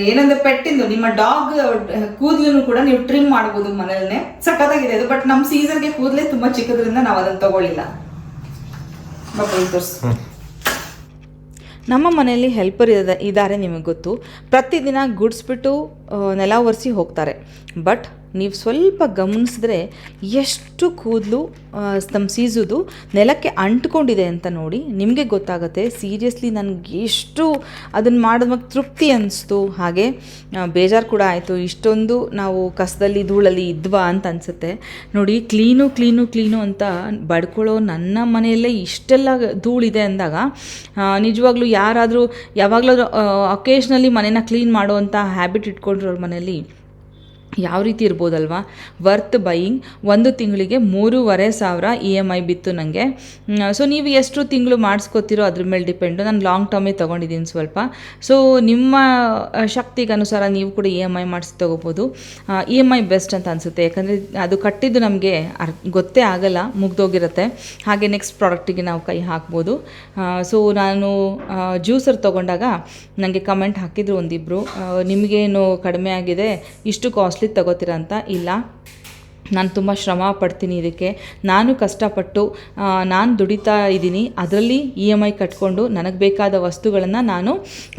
S1: ಏನಂದ್ರೆ ಪೆಟ್ಟಿಂದು ನಿಮ್ಮ ಡಾಗ್ ಕೂದಲು ಕೂಡ ನೀವು ಟ್ರಿಮ್ ಮಾಡಬಹುದು ಮನೆಯಲ್ಲೇ. ಸಕ್ಕತ್ತಾಗಿದೆ ಅದು ಬಟ್ ನಮ್ಮ ಸೀಸನ್ಗೆ ಕೂದಲೇ ತುಂಬಾ ಚಿಕ್ಕದ್ರಿಂದ ನಾವು ಅದನ್ನ ತಗೊಳ್ಳಿಲ್ಲ. ನಮ್ಮ ಮನೆಯಲ್ಲಿ ಹೆಲ್ಪರ್ ಇದೆ ಇದ್ದಾರೆ ನಿಮಗೆ ಗೊತ್ತು. ಪ್ರತಿದಿನ ಗುಡಿಸ್ಬಿಟ್ಟು ನೆಲ ಒರೆಸಿ ಹೋಗ್ತಾರೆ. ಬಟ್ ನೀವು ಸ್ವಲ್ಪ ಗಮನಿಸಿದ್ರೆ ಎಷ್ಟು ಕೂದಲು ತಮ್ಮ ಸೀಸುದು ನೆಲಕ್ಕೆ ಅಂಟ್ಕೊಂಡಿದೆ ಅಂತ ನೋಡಿ ನಿಮಗೆ ಗೊತ್ತಾಗುತ್ತೆ. ಸೀರಿಯಸ್ಲಿ ನನಗೆ ಎಷ್ಟು ಅದನ್ನು ಮಾಡಿದ್ಮಾಗ ತೃಪ್ತಿ ಅನಿಸ್ತು. ಹಾಗೆ ಬೇಜಾರು ಕೂಡ ಆಯಿತು. ಇಷ್ಟೊಂದು ನಾವು ಕಸದಲ್ಲಿ ಧೂಳಲ್ಲಿ ಇದ್ವಾ ಅಂತ ಅನಿಸುತ್ತೆ. ನೋಡಿ, ಕ್ಲೀನು ಕ್ಲೀನು ಕ್ಲೀನು ಅಂತ ಬಡ್ಕೊಳ್ಳೋ ನನ್ನ ಮನೆಯಲ್ಲೇ ಇಷ್ಟೆಲ್ಲ ಧೂಳಿದೆ ಅಂದಾಗ ನಿಜವಾಗ್ಲೂ ಯಾರಾದರೂ ಯಾವಾಗಲಾದರೂ ಅಕೇಶ್ನಲ್ಲಿ ಮನೇನ ಕ್ಲೀನ್ ಮಾಡುವಂಥ ಹ್ಯಾಬಿಟ್ ಇಟ್ಕೊಂಡಿರೋರ ಮನೇಲಿ ಯಾವ ರೀತಿ ಇರ್ಬೋದಲ್ವಾ? ವರ್ತ್ ಬೈಯಿಂಗ್ ಒಂದು ತಿಂಗಳಿಗೆ ಮೂರುವರೆ ಸಾವಿರ ಇ ಎಂ ಐ ಬಿತ್ತು ನನಗೆ ಸೊ ನೀವು ಎಷ್ಟು ತಿಂಗಳು ಮಾಡಿಸ್ಕೋತಿರೋ ಅದ್ರ ಮೇಲೆ ಡಿಪೆಂಡು ನಾನು ಲಾಂಗ್ ಟರ್ಮೇ ತೊಗೊಂಡಿದ್ದೀನಿ ಸ್ವಲ್ಪ. ಸೊ ನಿಮ್ಮ ಶಕ್ತಿಗೆ ಅನುಸಾರ ನೀವು ಕೂಡ ಇ ಎಂ ಐ ಮಾಡಿಸಿ ತೊಗೋಬೋದು. ಇ ಎಂ ಐ ಬೆಸ್ಟ್ ಅಂತ ಅನಿಸುತ್ತೆ. ಯಾಕಂದರೆ ಅದು ಕಟ್ಟಿದ್ದು ನಮಗೆ ಅರ್, ಗೊತ್ತೇ ಆಗಲ್ಲ, ಮುಗ್ದೋಗಿರುತ್ತೆ. ಹಾಗೆ ನೆಕ್ಸ್ಟ್ ಪ್ರಾಡಕ್ಟಿಗೆ ನಾವು ಕೈ ಹಾಕ್ಬೋದು. ಸೊ ನಾನು ಜ್ಯೂಸರ್ ತೊಗೊಂಡಾಗ ನನಗೆ ಕಮೆಂಟ್ ಹಾಕಿದ್ರು ಒಂದಿಬ್ಬರು ನಿಮಗೇನು ಕಡಿಮೆ ಆಗಿದೆ? ಇಷ್ಟು ಕಾಸ್ಟ್ಲಿ ತಗೋತೀರಾ ಅಂತ ಇಲ್ಲ. ನಾನು ತುಂಬ ಶ್ರಮ ಪಡ್ತೀನಿ ಇದಕ್ಕೆ. ನಾನು ಕಷ್ಟಪಟ್ಟು ನಾನು ದುಡಿತಾ ಇದ್ದೀನಿ. ಅದರಲ್ಲಿ ಇ ಎಂ ಐ ಕಟ್ಕೊಂಡು ನನಗೆ ಬೇಕಾದ ವಸ್ತುಗಳನ್ನು ನಾನು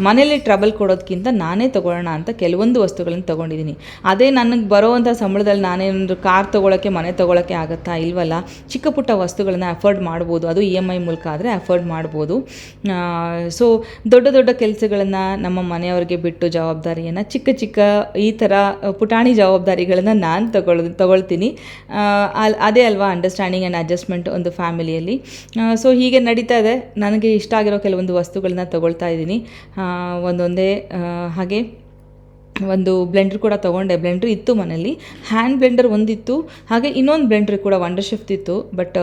S1: ಮನೇಲಿ ಟ್ರಬಲ್ ಕೊಡೋದಕ್ಕಿಂತ ನಾನೇ ತೊಗೊಳ್ಳೋಣ ಅಂತ ಕೆಲವೊಂದು ವಸ್ತುಗಳನ್ನು ತೊಗೊಂಡಿದ್ದೀನಿ. ಅದೇ ನನಗೆ ಬರೋವಂಥ ಸಂಬಳದಲ್ಲಿ ನಾನೇನೊಂದು ಕಾರ್ ತೊಗೊಳಕ್ಕೆ, ಮನೆ ತೊಗೊಳಕ್ಕೆ ಆಗುತ್ತಾ ಇಲ್ವಲ್ಲ? ಚಿಕ್ಕ ಪುಟ್ಟ ವಸ್ತುಗಳನ್ನು ಅಫೋರ್ಡ್ ಮಾಡ್ಬೋದು. ಅದು ಇ ಎಂ ಐ ಮೂಲಕ ಆದರೆ ಅಫೋರ್ಡ್ ಮಾಡ್ಬೋದು. ಸೊ ದೊಡ್ಡ ದೊಡ್ಡ ಕೆಲಸಗಳನ್ನು ನಮ್ಮ ಮನೆಯವ್ರಿಗೆ ಬಿಟ್ಟು ಜವಾಬ್ದಾರಿಯನ್ನು ಚಿಕ್ಕ ಚಿಕ್ಕ ಈ ಥರ ಪುಟಾಣಿ ಜವಾಬ್ದಾರಿಗಳನ್ನು ನಾನು ತಗೊಳ್, ತಗೊಳ್ತೀನಿ. ಅಲ್- ಅದೇ ಅಲ್ವಾ ಅಂಡರ್ಸ್ಟ್ಯಾಂಡಿಂಗ್ ಆ್ಯಂಡ್ ಅಡ್ಜಸ್ಟ್ಮೆಂಟ್ ಒಂದು ಫ್ಯಾಮಿಲಿಯಲ್ಲಿ ಸೊ ಹೀಗೆ ನಡೀತಾ ಇದೆ. ನನಗೆ ಇಷ್ಟ ಆಗಿರೋ ಕೆಲವೊಂದು ವಸ್ತುಗಳನ್ನ ತಗೊಳ್ತಾ ಇದ್ದೀನಿ. ಒಂದೊಂದೇ ಹಾಗೆ. ಒಂದು ಬ್ಲೆಂಡರ್ ಕೂಡ ತೊಗೊಂಡೆ. ಬ್ಲೆಂಡ್ರ್ ಇತ್ತು ಮನೇಲಿ ಹ್ಯಾಂಡ್ ಬ್ಲೆಂಡರ್ ಒಂದಿತ್ತು. ಹಾಗೆ ಇನ್ನೊಂದು ಬ್ಲೆಂಡ್ರ್ ಕೂಡ ವಂಡರ್ ಶಿಫ್ಟ್ ಇತ್ತು. ಬಟ್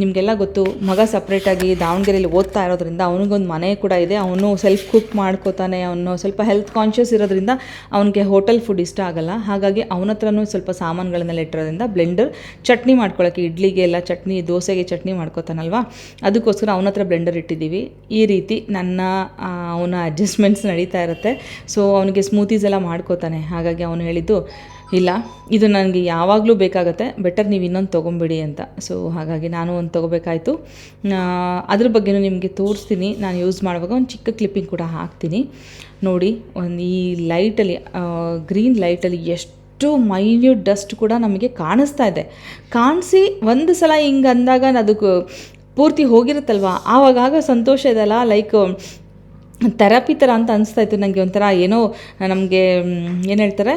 S1: ನಿಮಗೆಲ್ಲ ಗೊತ್ತು, ಮಗ ಸಪ್ರೇಟಾಗಿ ದಾವಣಗೆರೆಯಲ್ಲಿ ಓದ್ತಾ ಇರೋದ್ರಿಂದ ಅವನಿಗೊಂದು ಮನೆ ಕೂಡ ಇದೆ. ಅವನು ಸೆಲ್ಫ್ ಕುಕ್ ಮಾಡ್ಕೋತಾನೆ. ಅವನು ಸ್ವಲ್ಪ ಹೆಲ್ತ್ ಕಾನ್ಷಿಯಸ್ ಇರೋದ್ರಿಂದ ಅವನಿಗೆ ಹೋಟೆಲ್ ಫುಡ್ ಇಷ್ಟ ಆಗಲ್ಲ. ಹಾಗಾಗಿ ಅವನ ಹತ್ರನೂ ಸ್ವಲ್ಪ ಸಾಮಾನುಗಳನ್ನೆಲ್ಲ ಇಟ್ಟಿರೋದ್ರಿಂದ ಬ್ಲೆಂಡರ್ ಚಟ್ನಿ ಮಾಡ್ಕೊಳ್ಳೋಕ್ಕೆ ಇಡ್ಲಿಗೆ ಎಲ್ಲ ಚಟ್ನಿ, ದೋಸೆಗೆ ಚಟ್ನಿ ಮಾಡ್ಕೋತಾನಲ್ವಾ? ಅದಕ್ಕೋಸ್ಕರ ಅವನ ಹತ್ರ ಬ್ಲೆಂಡರ್ ಇಟ್ಟಿದ್ದೀವಿ. ಈ ರೀತಿ ನನ್ನ ಅವನ ಅಡ್ಜಸ್ಟ್ಮೆಂಟ್ಸ್ ನಡೀತಾ ಇರುತ್ತೆ. ಸೊ ಅವನಿಗೆ ಸ್ಮೂತೀಸ್ ಎಲ್ಲ ಮಾಡ್ಕೋತಾನೆ. ಹಾಗಾಗಿ ಅವನು ಹೇಳಿದ್ದು, ಇಲ್ಲ, ಇದು ನನಗೆ ಯಾವಾಗಲೂ ಬೇಕಾಗುತ್ತೆ ಬೆಟರ್ ನೀವು ಇನ್ನೊಂದು ತೊಗೊಂಬಿಡಿ ಅಂತ. ಸೊ ಹಾಗಾಗಿ ನಾನು ಒಂದು ತೊಗೋಬೇಕಾಯಿತು. ಅದ್ರ ಬಗ್ಗೆನೂ ನಿಮಗೆ ತೋರಿಸ್ತೀನಿ. ನಾನು ಯೂಸ್ ಮಾಡುವಾಗ ಒಂದು ಚಿಕ್ಕ ಕ್ಲಿಪ್ಪಿಂಗ್ ಕೂಡ ಹಾಕ್ತೀನಿ. ನೋಡಿ, ಒಂದು ಈ ಲೈಟಲ್ಲಿ ಗ್ರೀನ್ ಲೈಟಲ್ಲಿ ಎಷ್ಟು ಮೈನ್ಯೂಟ್ ಡಸ್ಟ್ ಕೂಡ ನಮಗೆ ಕಾಣಿಸ್ತಾ ಇದೆ. ಕಾಣಿಸಿ ಒಂದು ಸಲ ಹಿಂಗೆ ಅಂದಾಗ ಅದಕ್ಕೆ ಪೂರ್ತಿ ಹೋಗಿರುತ್ತಲ್ವ? ಆವಾಗ ಸಂತೋಷ ಇದೆಲ್ಲ ಲೈಕ್ ಥೆರಪಿ ಥರ ಅಂತ ಅನಿಸ್ತಾ ಇತ್ತು. ನನಗೆ ಒಂಥರ ಏನೋ, ನಮಗೆ ಏನು ಹೇಳ್ತಾರೆ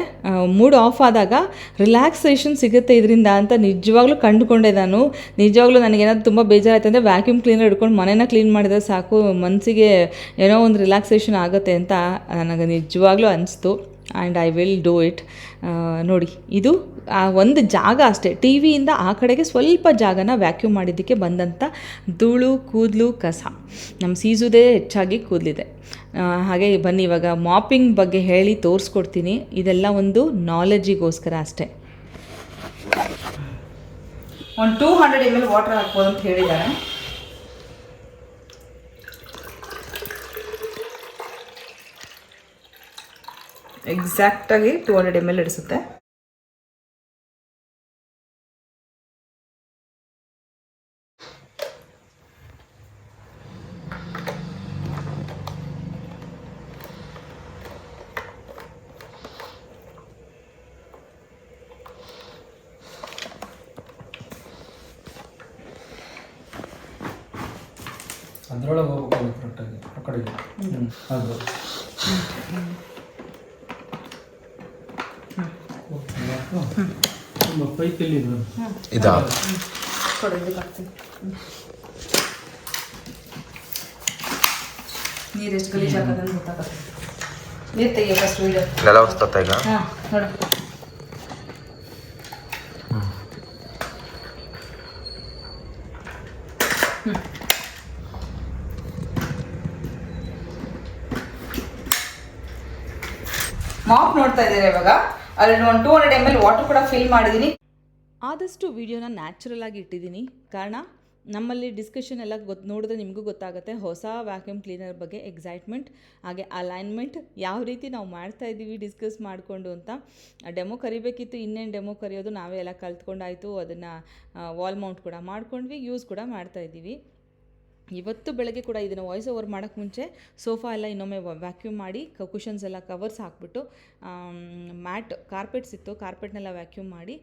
S1: ಮೂಡ್ ಆಫ್ ಆದಾಗ ರಿಲ್ಯಾಕ್ಸೇಷನ್ ಸಿಗುತ್ತೆ ಇದರಿಂದ ಅಂತ ನಿಜವಾಗ್ಲೂ ಕಂಡುಕೊಂಡೆ ನಾನು. ನಿಜವಾಗ್ಲೂ ನನಗೇನಾದ್ರು ತುಂಬ ಬೇಜಾರಾಯ್ತು ಅಂದರೆ ವ್ಯಾಕ್ಯೂಮ್ ಕ್ಲೀನರ್ ಹಿಡ್ಕೊಂಡು ಮನೇನ ಕ್ಲೀನ್ ಮಾಡಿದ್ರೆ ಸಾಕು ಮನಸ್ಸಿಗೆ ಏನೋ ಒಂದು ರಿಲ್ಯಾಕ್ಸೇಷನ್ ಆಗುತ್ತೆ ಅಂತ ನನಗೆ ನಿಜವಾಗ್ಲೂ ಅನಿಸ್ತು. And I will do it ನೋಡಿ, ಇದು ಆ ಒಂದು ಜಾಗ ಅಷ್ಟೇ, ಟಿ ವಿಯಿಂದ ಆ ಕಡೆಗೆ ಸ್ವಲ್ಪ ಜಾಗನ ವ್ಯಾಕ್ಯೂಮ್ ಮಾಡಿದ್ದಕ್ಕೆ ಬಂದಂಥ ಧೂಳು, ಕೂದಲು, ಕಸ. ನಮ್ಮ ಸೀಸುದೇ ಹೆಚ್ಚಾಗಿ ಕೂದಲಿದೆ. ಹಾಗೆ ಬನ್ನಿ, ಇವಾಗ ಮಾಪಿಂಗ್ ಬಗ್ಗೆ ಹೇಳಿ ತೋರಿಸ್ಕೊಡ್ತೀನಿ. ಇದೆಲ್ಲ ಒಂದು ನಾಲೆಜಿಗೋಸ್ಕರ ಅಷ್ಟೇ. ಒಂದು two hundred M L water ಹಾಕ್ಬೋದು ಅಂತ ಹೇಳಿದ್ದಾರೆ. ಎಕ್ಸಾಕ್ಟಾಗಿ ಟೂ ಹಂಡ್ರೆಡ್ ಎಂ ಎಲ್ ಇಡಿಸುತ್ತೆ.
S2: ಅದ್ರೊಳಗೆ ಹೋಗ್ಬೇಕು ಕರೆಕ್ಟಾಗಿ ಆ ಕಡೆಗೆ. ಹ್ಞೂ ಅದು. ತುಂಬ ಪೈಪ್ ಇದು?
S3: ಇದಾ
S1: ನೀರು ಎಷ್ಟು ಗಲೀಜ್ ಗೊತ್ತಾಗುತ್ತೆ. ನೀರು ವೀಡಿಯೋ
S3: ನೆಲ ಹೊಸ್ತತ್ತ ಈಗ
S1: ಹಾಂ ನೋಡು. ಮಾಪ್ ನೋಡ್ತಾ ಇದ್ದಾರೆ ಇವಾಗ. ಅಲ್ಲಿ ಒಂದು two hundred M L water ಕೂಡ ಫಿಲ್ ಮಾಡಿದ್ದೀನಿ. ಆದಷ್ಟು ವಿಡಿಯೋನ ನ್ಯಾಚುರಲ್ ಆಗಿ ಇಟ್ಟಿದ್ದೀನಿ. ಕಾರಣ, ನಮ್ಮಲ್ಲಿ ಡಿಸ್ಕಷನ್ ಎಲ್ಲ ಗೊತ್ತು ನೋಡಿದ್ರೆ ನಿಮಗೂ ಗೊತ್ತಾಗುತ್ತೆ. ಹೊಸ ವ್ಯಾಕ್ಯೂಮ್ ಕ್ಲೀನರ್ ಬಗ್ಗೆ ಎಕ್ಸೈಟ್ಮೆಂಟ್ ಹಾಗೆ ಅಲೈನ್ಮೆಂಟ್ ಯಾವ ರೀತಿ ನಾವು ಮಾಡ್ತಾ ಇದ್ದೀವಿ ಡಿಸ್ಕಸ್ ಮಾಡಿಕೊಂಡು ಅಂತ. ಡೆಮೋ ಕರಿಬೇಕಿತ್ತು, ಇನ್ನೇನು ಡೆಮೋ ಕರಿಯೋದು ನಾವೇ ಎಲ್ಲ ಕಲ್ತ್ಕೊಂಡಾಯಿತು. ಅದನ್ನು ವಾಲ್ ಮೌಂಟ್ ಕೂಡ ಮಾಡ್ಕೊಂಡ್ವಿ ಯೂಸ್ ಕೂಡ ಮಾಡ್ತಾ ಇದ್ದೀವಿ. ಇವತ್ತು ಬೆಳಗ್ಗೆ ಕೂಡ ಇದನ್ನು ವಾಯ್ಸ್ ಓವರ್ ಮಾಡೋಕ್ಕೆ ಮುಂಚೆ ಸೋಫಾ ಎಲ್ಲ ಇನ್ನೊಮ್ಮೆ ವ್ಯಾಕ್ಯೂಮ್ ಮಾಡಿ ಕುಷನ್ಸ್ ಎಲ್ಲ ಕವರ್ಸ್ ಹಾಕ್ಬಿಟ್ಟು ಮ್ಯಾಟ್, ಕಾರ್ಪೆಟ್ಸ್ ಇತ್ತು. ಕಾರ್ಪೆಟ್ನೆಲ್ಲ ವ್ಯಾಕ್ಯೂಮ್ ಮಾಡಿ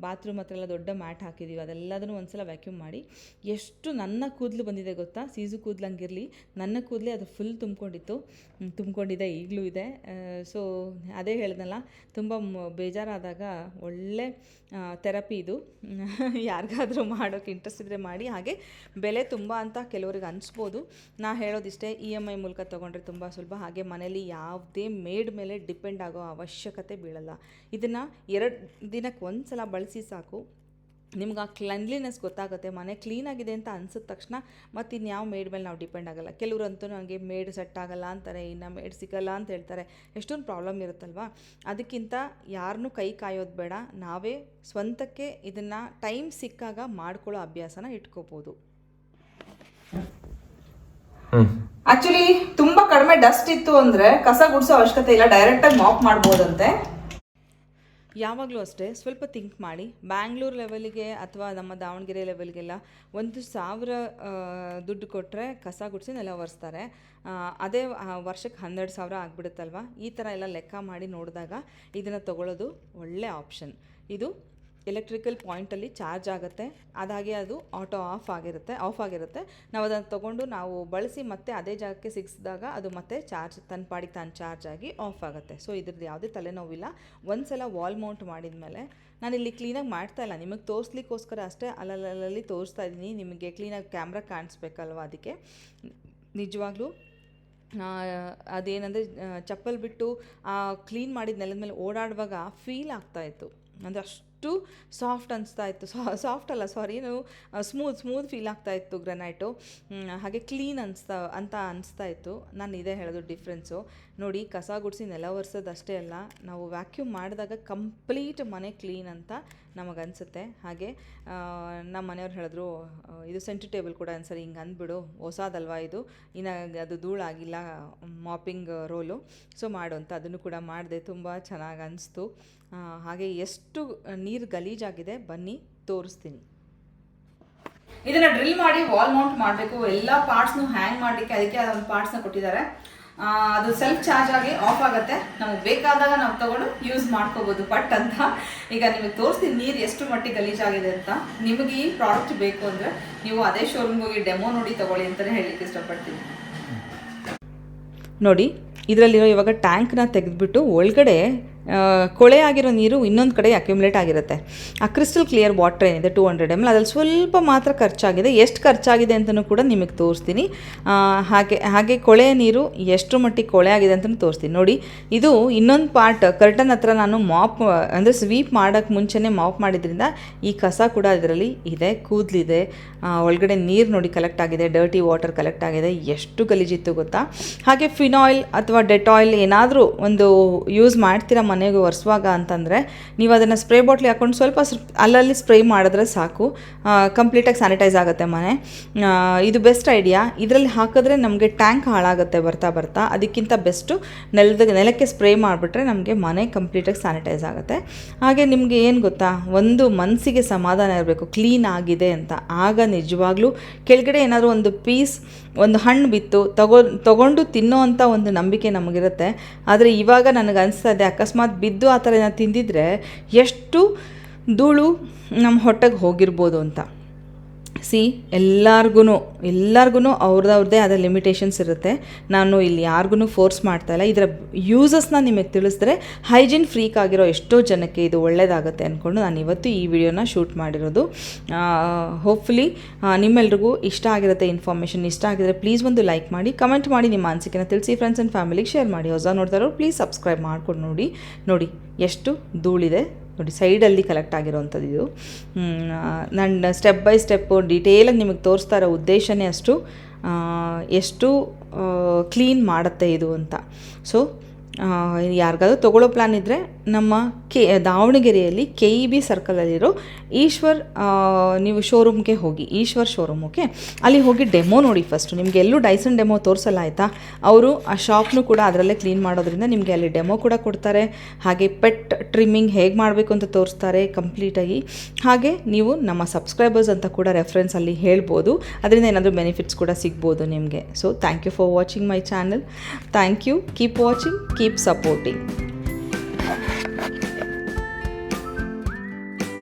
S1: ಬಾತ್ರೂಮ್ ಹತ್ರ ಎಲ್ಲ ದೊಡ್ಡ ಮ್ಯಾಟ್ ಹಾಕಿದ್ದೀವಿ ಅದೆಲ್ಲದನ್ನು ಒಂದ್ಸಲ ವ್ಯಾಕ್ಯೂಮ್ ಮಾಡಿ. ಎಷ್ಟು ನನ್ನ ಕೂದಲು ಬಂದಿದೆ ಗೊತ್ತಾ? ಸೀಸು ಕೂದಲಂಗಿರಲಿ. ನನ್ನ ಕೂದಲೇ ಅದು ಫುಲ್ ತುಂಬ್ಕೊಂಡಿತ್ತು. ತುಂಬಿಕೊಂಡಿದೆ, ಈಗಲೂ ಇದೆ. ಸೊ ಅದೇ ಹೇಳ್ದಲ್ಲ ತುಂಬ ಬೇಜಾರಾದಾಗ ಒಳ್ಳೆ ಥೆರಪಿ ಇದು. ಯಾರಿಗಾದರೂ ಮಾಡೋಕ್ಕೆ ಇಂಟ್ರೆಸ್ಟ್ ಇದ್ದರೆ ಮಾಡಿ. ಹಾಗೆ ಬೆಲೆ ತುಂಬ ಅಂತ ಕೆಲವರಿಗೆ ಅನಿಸ್ಬೋದು. ನಾ ಹೇಳೋದಿಷ್ಟೇ ಇ ಎಂ ಐ ಮೂಲಕ ತೊಗೊಂಡ್ರೆ ತುಂಬ ಸುಲಭ. ಹಾಗೆ ಮನೇಲಿ ಯಾವುದೇ ಮೇಡ್ ಮೇಲೆ ಡಿಪೆಂಡ್ ಆಗೋ ಅವಶ್ಯಕತೆ ಬೀಳಲ್ಲ. ಇದನ್ನು ಎರಡು ದಿನಕ್ಕೆ ಒಂದು ಸಲ ಬಳಸಿ ಸಾಕು. ನಿಮ್ಗೆ ಆ ಕ್ಲೆನ್ಲಿನೆಸ್ ಗೊತ್ತಾಗುತ್ತೆ, ಮನೆ ಕ್ಲೀನಾಗಿದೆ ಅಂತ ಅನ್ಸಿದ ತಕ್ಷಣ ಮತ್ತು ಇನ್ಯಾವ ಮೇಡ್ ಮೇಲೆ ನಾವು ಡಿಪೆಂಡ್ ಆಗಲ್ಲ. ಕೆಲವರಂತೂ ನನಗೆ ಮೇಡ್ ಸೆಟ್ ಆಗಲ್ಲ ಅಂತಾರೆ, ಇನ್ನು ಮೇಡ್ ಸಿಗಲ್ಲ ಅಂತ ಹೇಳ್ತಾರೆ. ಎಷ್ಟೊಂದು ಪ್ರಾಬ್ಲಮ್ ಇರುತ್ತಲ್ವಾ? ಅದಕ್ಕಿಂತ ಯಾರನ್ನೂ ಕೈ ಕಾಯೋದು ಬೇಡ. ನಾವೇ ಸ್ವಂತಕ್ಕೆ ಇದನ್ನು ಟೈಮ್ ಸಿಕ್ಕಾಗ ಮಾಡ್ಕೊಳ್ಳೋ ಅಭ್ಯಾಸನ ಇಟ್ಕೋಬೋದು. ಆಕ್ಚುಲಿ ತುಂಬಾ ಕಡಿಮೆ ಡಸ್ಟ್ ಇತ್ತು ಅಂದ್ರೆ ಕಸ ಗುಡಿಸೋ ಅವಶ್ಯಕತೆ ಇಲ್ಲ. ಡೈರೆಕ್ಟಾಗಿ ಮಾಪ್ ಮಾಡ್ಬೋದಂತೆ. ಯಾವಾಗಲೂ ಅಷ್ಟೇ, ಸ್ವಲ್ಪ ಥಿಂಕ್ ಮಾಡಿ. ಬ್ಯಾಂಗ್ಳೂರು ಲೆವೆಲ್ಗೆ ಅಥವಾ ನಮ್ಮ ದಾವಣಗೆರೆ ಲೆವೆಲ್ಗೆಲ್ಲ ಒಂದು ಸಾವಿರ ದುಡ್ಡು ಕೊಟ್ಟರೆ ಕಸ ಗುಡಿಸಿ ನೆಲ ಒರೆಸ್ತಾರೆ. ಅದೇ ವರ್ಷಕ್ಕೆ ಹನ್ನೆರಡು ಸಾವಿರ ಆಗಿಬಿಡುತ್ತಲ್ವ? ಈ ಥರ ಎಲ್ಲ ಲೆಕ್ಕ ಮಾಡಿ ನೋಡಿದಾಗ ಇದನ್ನು ತಗೊಳ್ಳೋದು ಒಳ್ಳೆ ಆಪ್ಷನ್ ಇದು ಎಲೆಕ್ಟ್ರಿಕಲ್ ಪಾಯಿಂಟಲ್ಲಿ ಚಾರ್ಜ್ ಆಗುತ್ತೆ. ಅದಾಗೆ ಅದು ಆಟೋ ಆಫ್ ಆಗಿರುತ್ತೆ ಆಫ್ ಆಗಿರುತ್ತೆ. ನಾವು ಅದನ್ನು ತೊಗೊಂಡು ನಾವು ಬಳಸಿ ಮತ್ತೆ ಅದೇ ಜಾಗಕ್ಕೆ ಸಿಗಿಸಿದಾಗ ಅದು ಮತ್ತೆ ಚಾರ್ಜ್ ತನ್ನ ಪಾಡಿಗೆ ತಾನು ಚಾರ್ಜ್ ಆಗಿ ಆಫ್ ಆಗುತ್ತೆ. ಸೊ ಇದ್ರದ್ದು ಯಾವುದೇ ತಲೆನೋವಿಲ್ಲ. ಒಂದು ಸಲ ವಾಲ್ ಮೌಂಟ್ ಮಾಡಿದ ಮೇಲೆ ನಾನು ಇಲ್ಲಿ ಕ್ಲೀನಾಗಿ ಮಾಡ್ತಾ ಇಲ್ಲ. ನಿಮಗೆ ತೋರಿಸ್ಲಿಕ್ಕೋಸ್ಕರ ಅಷ್ಟೇ ಅಲ್ಲಲ್ಲಲ್ಲಿ ತೋರಿಸ್ತಾ ಇದ್ದೀನಿ. ನಿಮಗೆ ಕ್ಲೀನಾಗಿ ಕ್ಯಾಮ್ರಾ ಕಾಣಿಸ್ಬೇಕಲ್ವ ಅದಕ್ಕೆ. ನಿಜವಾಗ್ಲೂ ಅದೇನಂದರೆ ಚಪ್ಪಲ್ ಬಿಟ್ಟು ಕ್ಲೀನ್ ಮಾಡಿದ ನೆಲದ ಮೇಲೆ ಓಡಾಡುವಾಗ ಫೀಲ್ ಆಗ್ತಾಯಿತ್ತು ಅಂದರೆ ಅಷ್ಟು ಸಾಫ್ಟ್ ಅನಿಸ್ತಾ ಇತ್ತು. ಸಾಫ್ಟ್ ಅಲ್ಲ ಸಾರಿ ಏನು ಸ್ಮೂತ್ ಸ್ಮೂತ್ ಫೀಲ್ ಆಗ್ತಾ ಇತ್ತು ಗ್ರನೈಟು. ಹಾಗೆ ಕ್ಲೀನ್ ಅನಿಸ್ತಾ, ಅಂತ ಅನಿಸ್ತಾ ಇತ್ತು. ನಾನು ಇದೇ ಹೇಳೋದು ಡಿಫ್ರೆನ್ಸು ನೋಡಿ, ಕಸ ಗುಡಿಸಿ ನೆಲ ಒರೆಸೋದು ಅಷ್ಟೇ ಅಲ್ಲ, ನಾವು ವ್ಯಾಕ್ಯೂಮ್ ಮಾಡಿದಾಗ ಕಂಪ್ಲೀಟ್ ಮನೆ ಕ್ಲೀನ್ ಅಂತ ನಮಗನ್ಸುತ್ತೆ. ಹಾಗೆ ನಮ್ಮ ಮನೆಯವ್ರು ಹೇಳಿದ್ರು ಇದು ಸೆಂಟರ್ ಟೇಬಲ್ ಕೂಡ ಅನ್ಸರಿ ಹಿಂಗೆ ಅಂದ್ಬಿಡು, ಹೊಸದಲ್ವಾ ಇದು? ಇನ್ನು ಅದು ಧೂಳಾಗಿಲ್ಲ ಮಾಪಿಂಗ್ ರೋಲು ಸೊ ಮಾಡು ಅಂತ ಅದನ್ನು ಕೂಡ ಮಾಡಿದೆ, ತುಂಬ ಚೆನ್ನಾಗಿ ಅನಿಸ್ತು. ಹಾಗೆ ಎಷ್ಟು ನೀರು ಗಲೀಜಾಗಿದೆ, ಬನ್ನಿ, ತೋರಿಸ್ತೀನಿ. ಇದನ್ನ ಡ್ರಿಲ್ ಮಾಡಿ ವಾಲ್ ಮೌಂಟ್ ಮಾಡಬೇಕು. ಎಲ್ಲ ಪಾರ್ಟ್ಸ್ನು ಹ್ಯಾಂಗ್ ಮಾಡಲಿಕ್ಕೆ ಅದಕ್ಕೆ ಅದೊಂದು ಪಾರ್ಟ್ಸ್ನ ಕೊಟ್ಟಿದ್ದಾರೆ. ಅದು ಸೆಲ್ಫ್ ಚಾರ್ಜ್ ಆಗಿ ಆಫ್ ಆಗುತ್ತೆ. ನಮಗೆ ಬೇಕಾದಾಗ ನಾವು ತಗೊಂಡು ಯೂಸ್ ಮಾಡ್ಕೋಬೋದು. ಬಟ್ ಅಂತ ಈಗ ನಿಮಗೆ ತೋರಿಸ್ತೀನಿ ನೀರು ಎಷ್ಟು ಮಟ್ಟಿಗೆ ಗಲೀಜಾಗಿದೆ ಅಂತ. ನಿಮಗೆ ಈ ಪ್ರಾಡಕ್ಟ್ ಬೇಕು ಅಂದರೆ ನೀವು ಅದೇ ಶೋರೂಮ್ಗೆ ಹೋಗಿ ಡೆಮೋ ನೋಡಿ ತಗೊಳ್ಳಿ ಅಂತಲೇ ಹೇಳಲಿಕ್ಕೆ ಇಷ್ಟಪಡ್ತೀನಿ. ನೋಡಿ ಇದರಲ್ಲಿರೋ ಇವಾಗ ಟ್ಯಾಂಕ್ನ ತೆಗೆದುಬಿಟ್ಟು ಒಳಗಡೆ ಕೊಳೆ ಆಗಿರೋ ನೀರು ಇನ್ನೊಂದು ಕಡೆ ಅಕ್ಯುಮುಲೇಟ್ ಆಗಿರುತ್ತೆ. ಆ ಕ್ರಿಸ್ಟಲ್ ಕ್ಲಿಯರ್ ವಾಟರ್ ಏನಿದೆ ಟೂ ಹಂಡ್ರೆಡ್ ಎಂ ಎಲ್ ಅದ್ರಲ್ಲಿ ಸ್ವಲ್ಪ ಮಾತ್ರ ಖರ್ಚಾಗಿದೆ. ಎಷ್ಟು ಖರ್ಚಾಗಿದೆ ಅಂತಲೂ ಕೂಡ ನಿಮಗೆ ತೋರಿಸ್ತೀನಿ. ಹಾಗೆ ಹಾಗೆ ಕೊಳೆ ನೀರು ಎಷ್ಟು ಮಟ್ಟಿಗೆ ಕೊಳೆ ಆಗಿದೆ ಅಂತಲೂ ತೋರಿಸ್ತೀನಿ. ನೋಡಿ, ಇದು ಇನ್ನೊಂದು ಪಾರ್ಟ್ ಕರ್ಟನ್ ಹತ್ರ ನಾನು ಮಾಪ್ ಅಂದರೆ ಸ್ವೀಪ್ ಮಾಡೋಕ್ಕೆ ಮುಂಚೆನೇ ಮಾಪ್ ಮಾಡಿದ್ರಿಂದ ಈ ಕಸ ಕೂಡ ಇದರಲ್ಲಿ ಇದೆ, ಕೂದಲಿದೆ. ಒಳಗಡೆ ನೀರು ನೋಡಿ ಕಲೆಕ್ಟ್ ಆಗಿದೆ ಡರ್ಟಿ ವಾಟರ್ ಕಲೆಕ್ಟ್ ಆಗಿದೆ. ಎಷ್ಟು ಗಲೀಜಿತ್ತು ಗೊತ್ತಾ? ಹಾಗೆ ಫಿನಾಯ್ಲ್ ಅಥವಾ ಡೆಟಾಯಿಲ್ ಏನಾದರೂ ಒಂದು ಯೂಸ್ ಮಾಡ್ತೀರಾ ಮನೆಗೆ ಒರೆಸುವಾಗ ಅಂತಂದರೆ ನೀವು ಅದನ್ನು ಸ್ಪ್ರೇ ಬಾಟ್ಲಿ ಹಾಕ್ಕೊಂಡು ಸ್ವಲ್ಪ ಅಲ್ಲಲ್ಲಿ ಸ್ಪ್ರೇ ಮಾಡಿದ್ರೆ ಸಾಕು. ಕಂಪ್ಲೀಟಾಗಿ ಸ್ಯಾನಿಟೈಸ್ ಆಗುತ್ತೆ ಮನೆ. ಇದು ಬೆಸ್ಟ್ ಐಡಿಯಾ ಇದರಲ್ಲಿ ಹಾಕಿದ್ರೆ ನಮಗೆ ಟ್ಯಾಂಕ್ ಹಾಳಾಗುತ್ತೆ ಬರ್ತಾ ಬರ್ತಾ. ಅದಕ್ಕಿಂತ ಬೆಸ್ಟು ನೆಲದ, ನೆಲಕ್ಕೆ ಸ್ಪ್ರೇ ಮಾಡಿಬಿಟ್ರೆ ನಮಗೆ ಮನೆ ಕಂಪ್ಲೀಟಾಗಿ ಸ್ಯಾನಿಟೈಸ್ ಆಗುತ್ತೆ. ಹಾಗೆ ನಿಮಗೆ ಏನು ಗೊತ್ತಾ? ಒಂದು ಮನಸ್ಸಿಗೆ ಸಮಾಧಾನ ಇರಬೇಕು. ಕ್ಲೀನ್ ಆಗಿದೆ ಅಂತ. ಆಗ ನಿಜವಾಗ್ಲೂ ಕೆಳಗಡೆ ಏನಾದರೂ ಒಂದು ಪೀಸ್ ಒಂದು ಹಣ್ಣು ಬಿತ್ತು, ತಗೋ ತಗೊಂಡು ತಿನ್ನೋ ಅಂಥ ಒಂದು ನಂಬಿಕೆ ನಮಗಿರುತ್ತೆ. ಆದರೆ ಇವಾಗ ನನಗೆ ಅನಿಸ್ತಾ ಇದೆ, ಅಕಸ್ಮಾತ್ ಬಿದ್ದು ಆ ಥರ ಏನಾದ್ರು ತಿಂದಿದ್ರೆ ಎಷ್ಟು ಧೂಳು ನಮ್ಮ ಹೊಟ್ಟೆಗೆ ಹೋಗಿರ್ಬೋದು ಅಂತ. ಸಿ ಎಲ್ಲಾರ್ಗು ಎಲ್ಲಾರ್ಗು ಅವ್ರದ್ದು ಆದ ಲಿಮಿಟೇಷನ್ಸ್ ಇರುತ್ತೆ. ನಾನು ಇಲ್ಲಿ ಯಾರಿಗೂ ಫೋರ್ಸ್ ಮಾಡ್ತಾ ಇಲ್ಲ. ಇದರ ಯೂಸಸ್ನ ನಿಮಗೆ ತಿಳಿಸಿದ್ರೆ ಹೈಜಿನ್ ಫ್ರೀಕ್ ಆಗಿರೋ ಎಷ್ಟೋ ಜನಕ್ಕೆ ಇದು ಒಳ್ಳೆಯದಾಗುತ್ತೆ ಅಂದ್ಕೊಂಡು ನಾನು ಇವತ್ತು ಈ ವಿಡಿಯೋನ ಶೂಟ್ ಮಾಡಿರೋದು. ಹೋಪ್ಫುಲಿ ನಿಮ್ಮೆಲ್ರಿಗೂ ಇಷ್ಟ ಆಗಿರುತ್ತೆ ಇನ್ಫಾರ್ಮೇಷನ್ ಇಷ್ಟ ಆಗಿದ್ರೆ ಪ್ಲೀಸ್ ಒಂದು ಲೈಕ್ ಮಾಡಿ ಕಮೆಂಟ್ ಮಾಡಿ ನಿಮ್ಮ ಅನಿಸಿಕೆನ ತಿಳಿಸಿ ಫ್ರೆಂಡ್ಸ್ ಆ್ಯಂಡ್ ಫ್ಯಾಮಿಲಿಗೆ ಶೇರ್ ಮಾಡಿ. ಹೊಸ ನೋಡ್ತಾರೋ ಪ್ಲೀಸ್ ಸಬ್ಸ್ಕ್ರೈಬ್ ಮಾಡ್ಕೊಂಡು ನೋಡಿ. ನೋಡಿ, ಎಷ್ಟು ಧೂಳಿದೆ. ನೋಡಿ, ಸೈಡಲ್ಲಿ ಕಲೆಕ್ಟ್ ಆಗಿರೋವಂಥದ್ದು ಇದು. ನಾನು ಸ್ಟೆಪ್ ಬೈ ಸ್ಟೆಪ್ಪು ಡೀಟೇಲಾಗಿ ನಿಮಗೆ ತೋರಿಸ್ತಾ ಇರೋ ಉದ್ದೇಶನೇ ಅಷ್ಟು ಎಷ್ಟು ಕ್ಲೀನ್ ಮಾಡುತ್ತೆ ಇದು ಅಂತ. ಸೊ ಯಾರಿಗಾದ್ರೂ ತೊಗೊಳ್ಳೋ ಪ್ಲ್ಯಾನ್ ಇದ್ದರೆ ನಮ್ಮ ಕೆ, ದಾವಣಗೆರೆಯಲ್ಲಿ ಕೆ ಇ ಬಿ ಸರ್ಕಲಲ್ಲಿರೋ ಈಶ್ವರ್ ನೀವು ಶೋರೂಮ್ಗೆ ಹೋಗಿ, ಈಶ್ವರ್ ಶೋರೂಮ್ ಓಕೆ ಅಲ್ಲಿ ಹೋಗಿ ಡೆಮೋ ನೋಡಿ ಫಸ್ಟು ನಿಮಗೆ ಎಲ್ಲೂ ಡೈಸನ್ ಡೆಮೋ ತೋರಿಸಲ್ಲ, ಆಯಿತಾ? ಅವರು ಆ ಶಾಪ್ನು ಕೂಡ ಅದರಲ್ಲೇ ಕ್ಲೀನ್ ಮಾಡೋದ್ರಿಂದ ನಿಮಗೆ ಅಲ್ಲಿ ಡೆಮೋ ಕೂಡ ಕೊಡ್ತಾರೆ. ಹಾಗೆ ಪೆಟ್ ಟ್ರಿಮ್ಮಿಂಗ್ ಹೇಗೆ ಮಾಡಬೇಕು ಅಂತ ತೋರಿಸ್ತಾರೆ ಕಂಪ್ಲೀಟಾಗಿ ಹಾಗೆ ನೀವು ನಮ್ಮ ಸಬ್ಸ್ಕ್ರೈಬರ್ಸ್ ಅಂತ ಕೂಡ ರೆಫರೆನ್ಸ್ ಅಲ್ಲಿ ಹೇಳ್ಬೋದು. ಅದರಿಂದ ಏನಾದರೂ ಬೆನಿಫಿಟ್ಸ್ ಕೂಡ ಸಿಗ್ಬೋದು ನಿಮಗೆ. So thank you for watching my channel thank you keep watching keep keep supporting.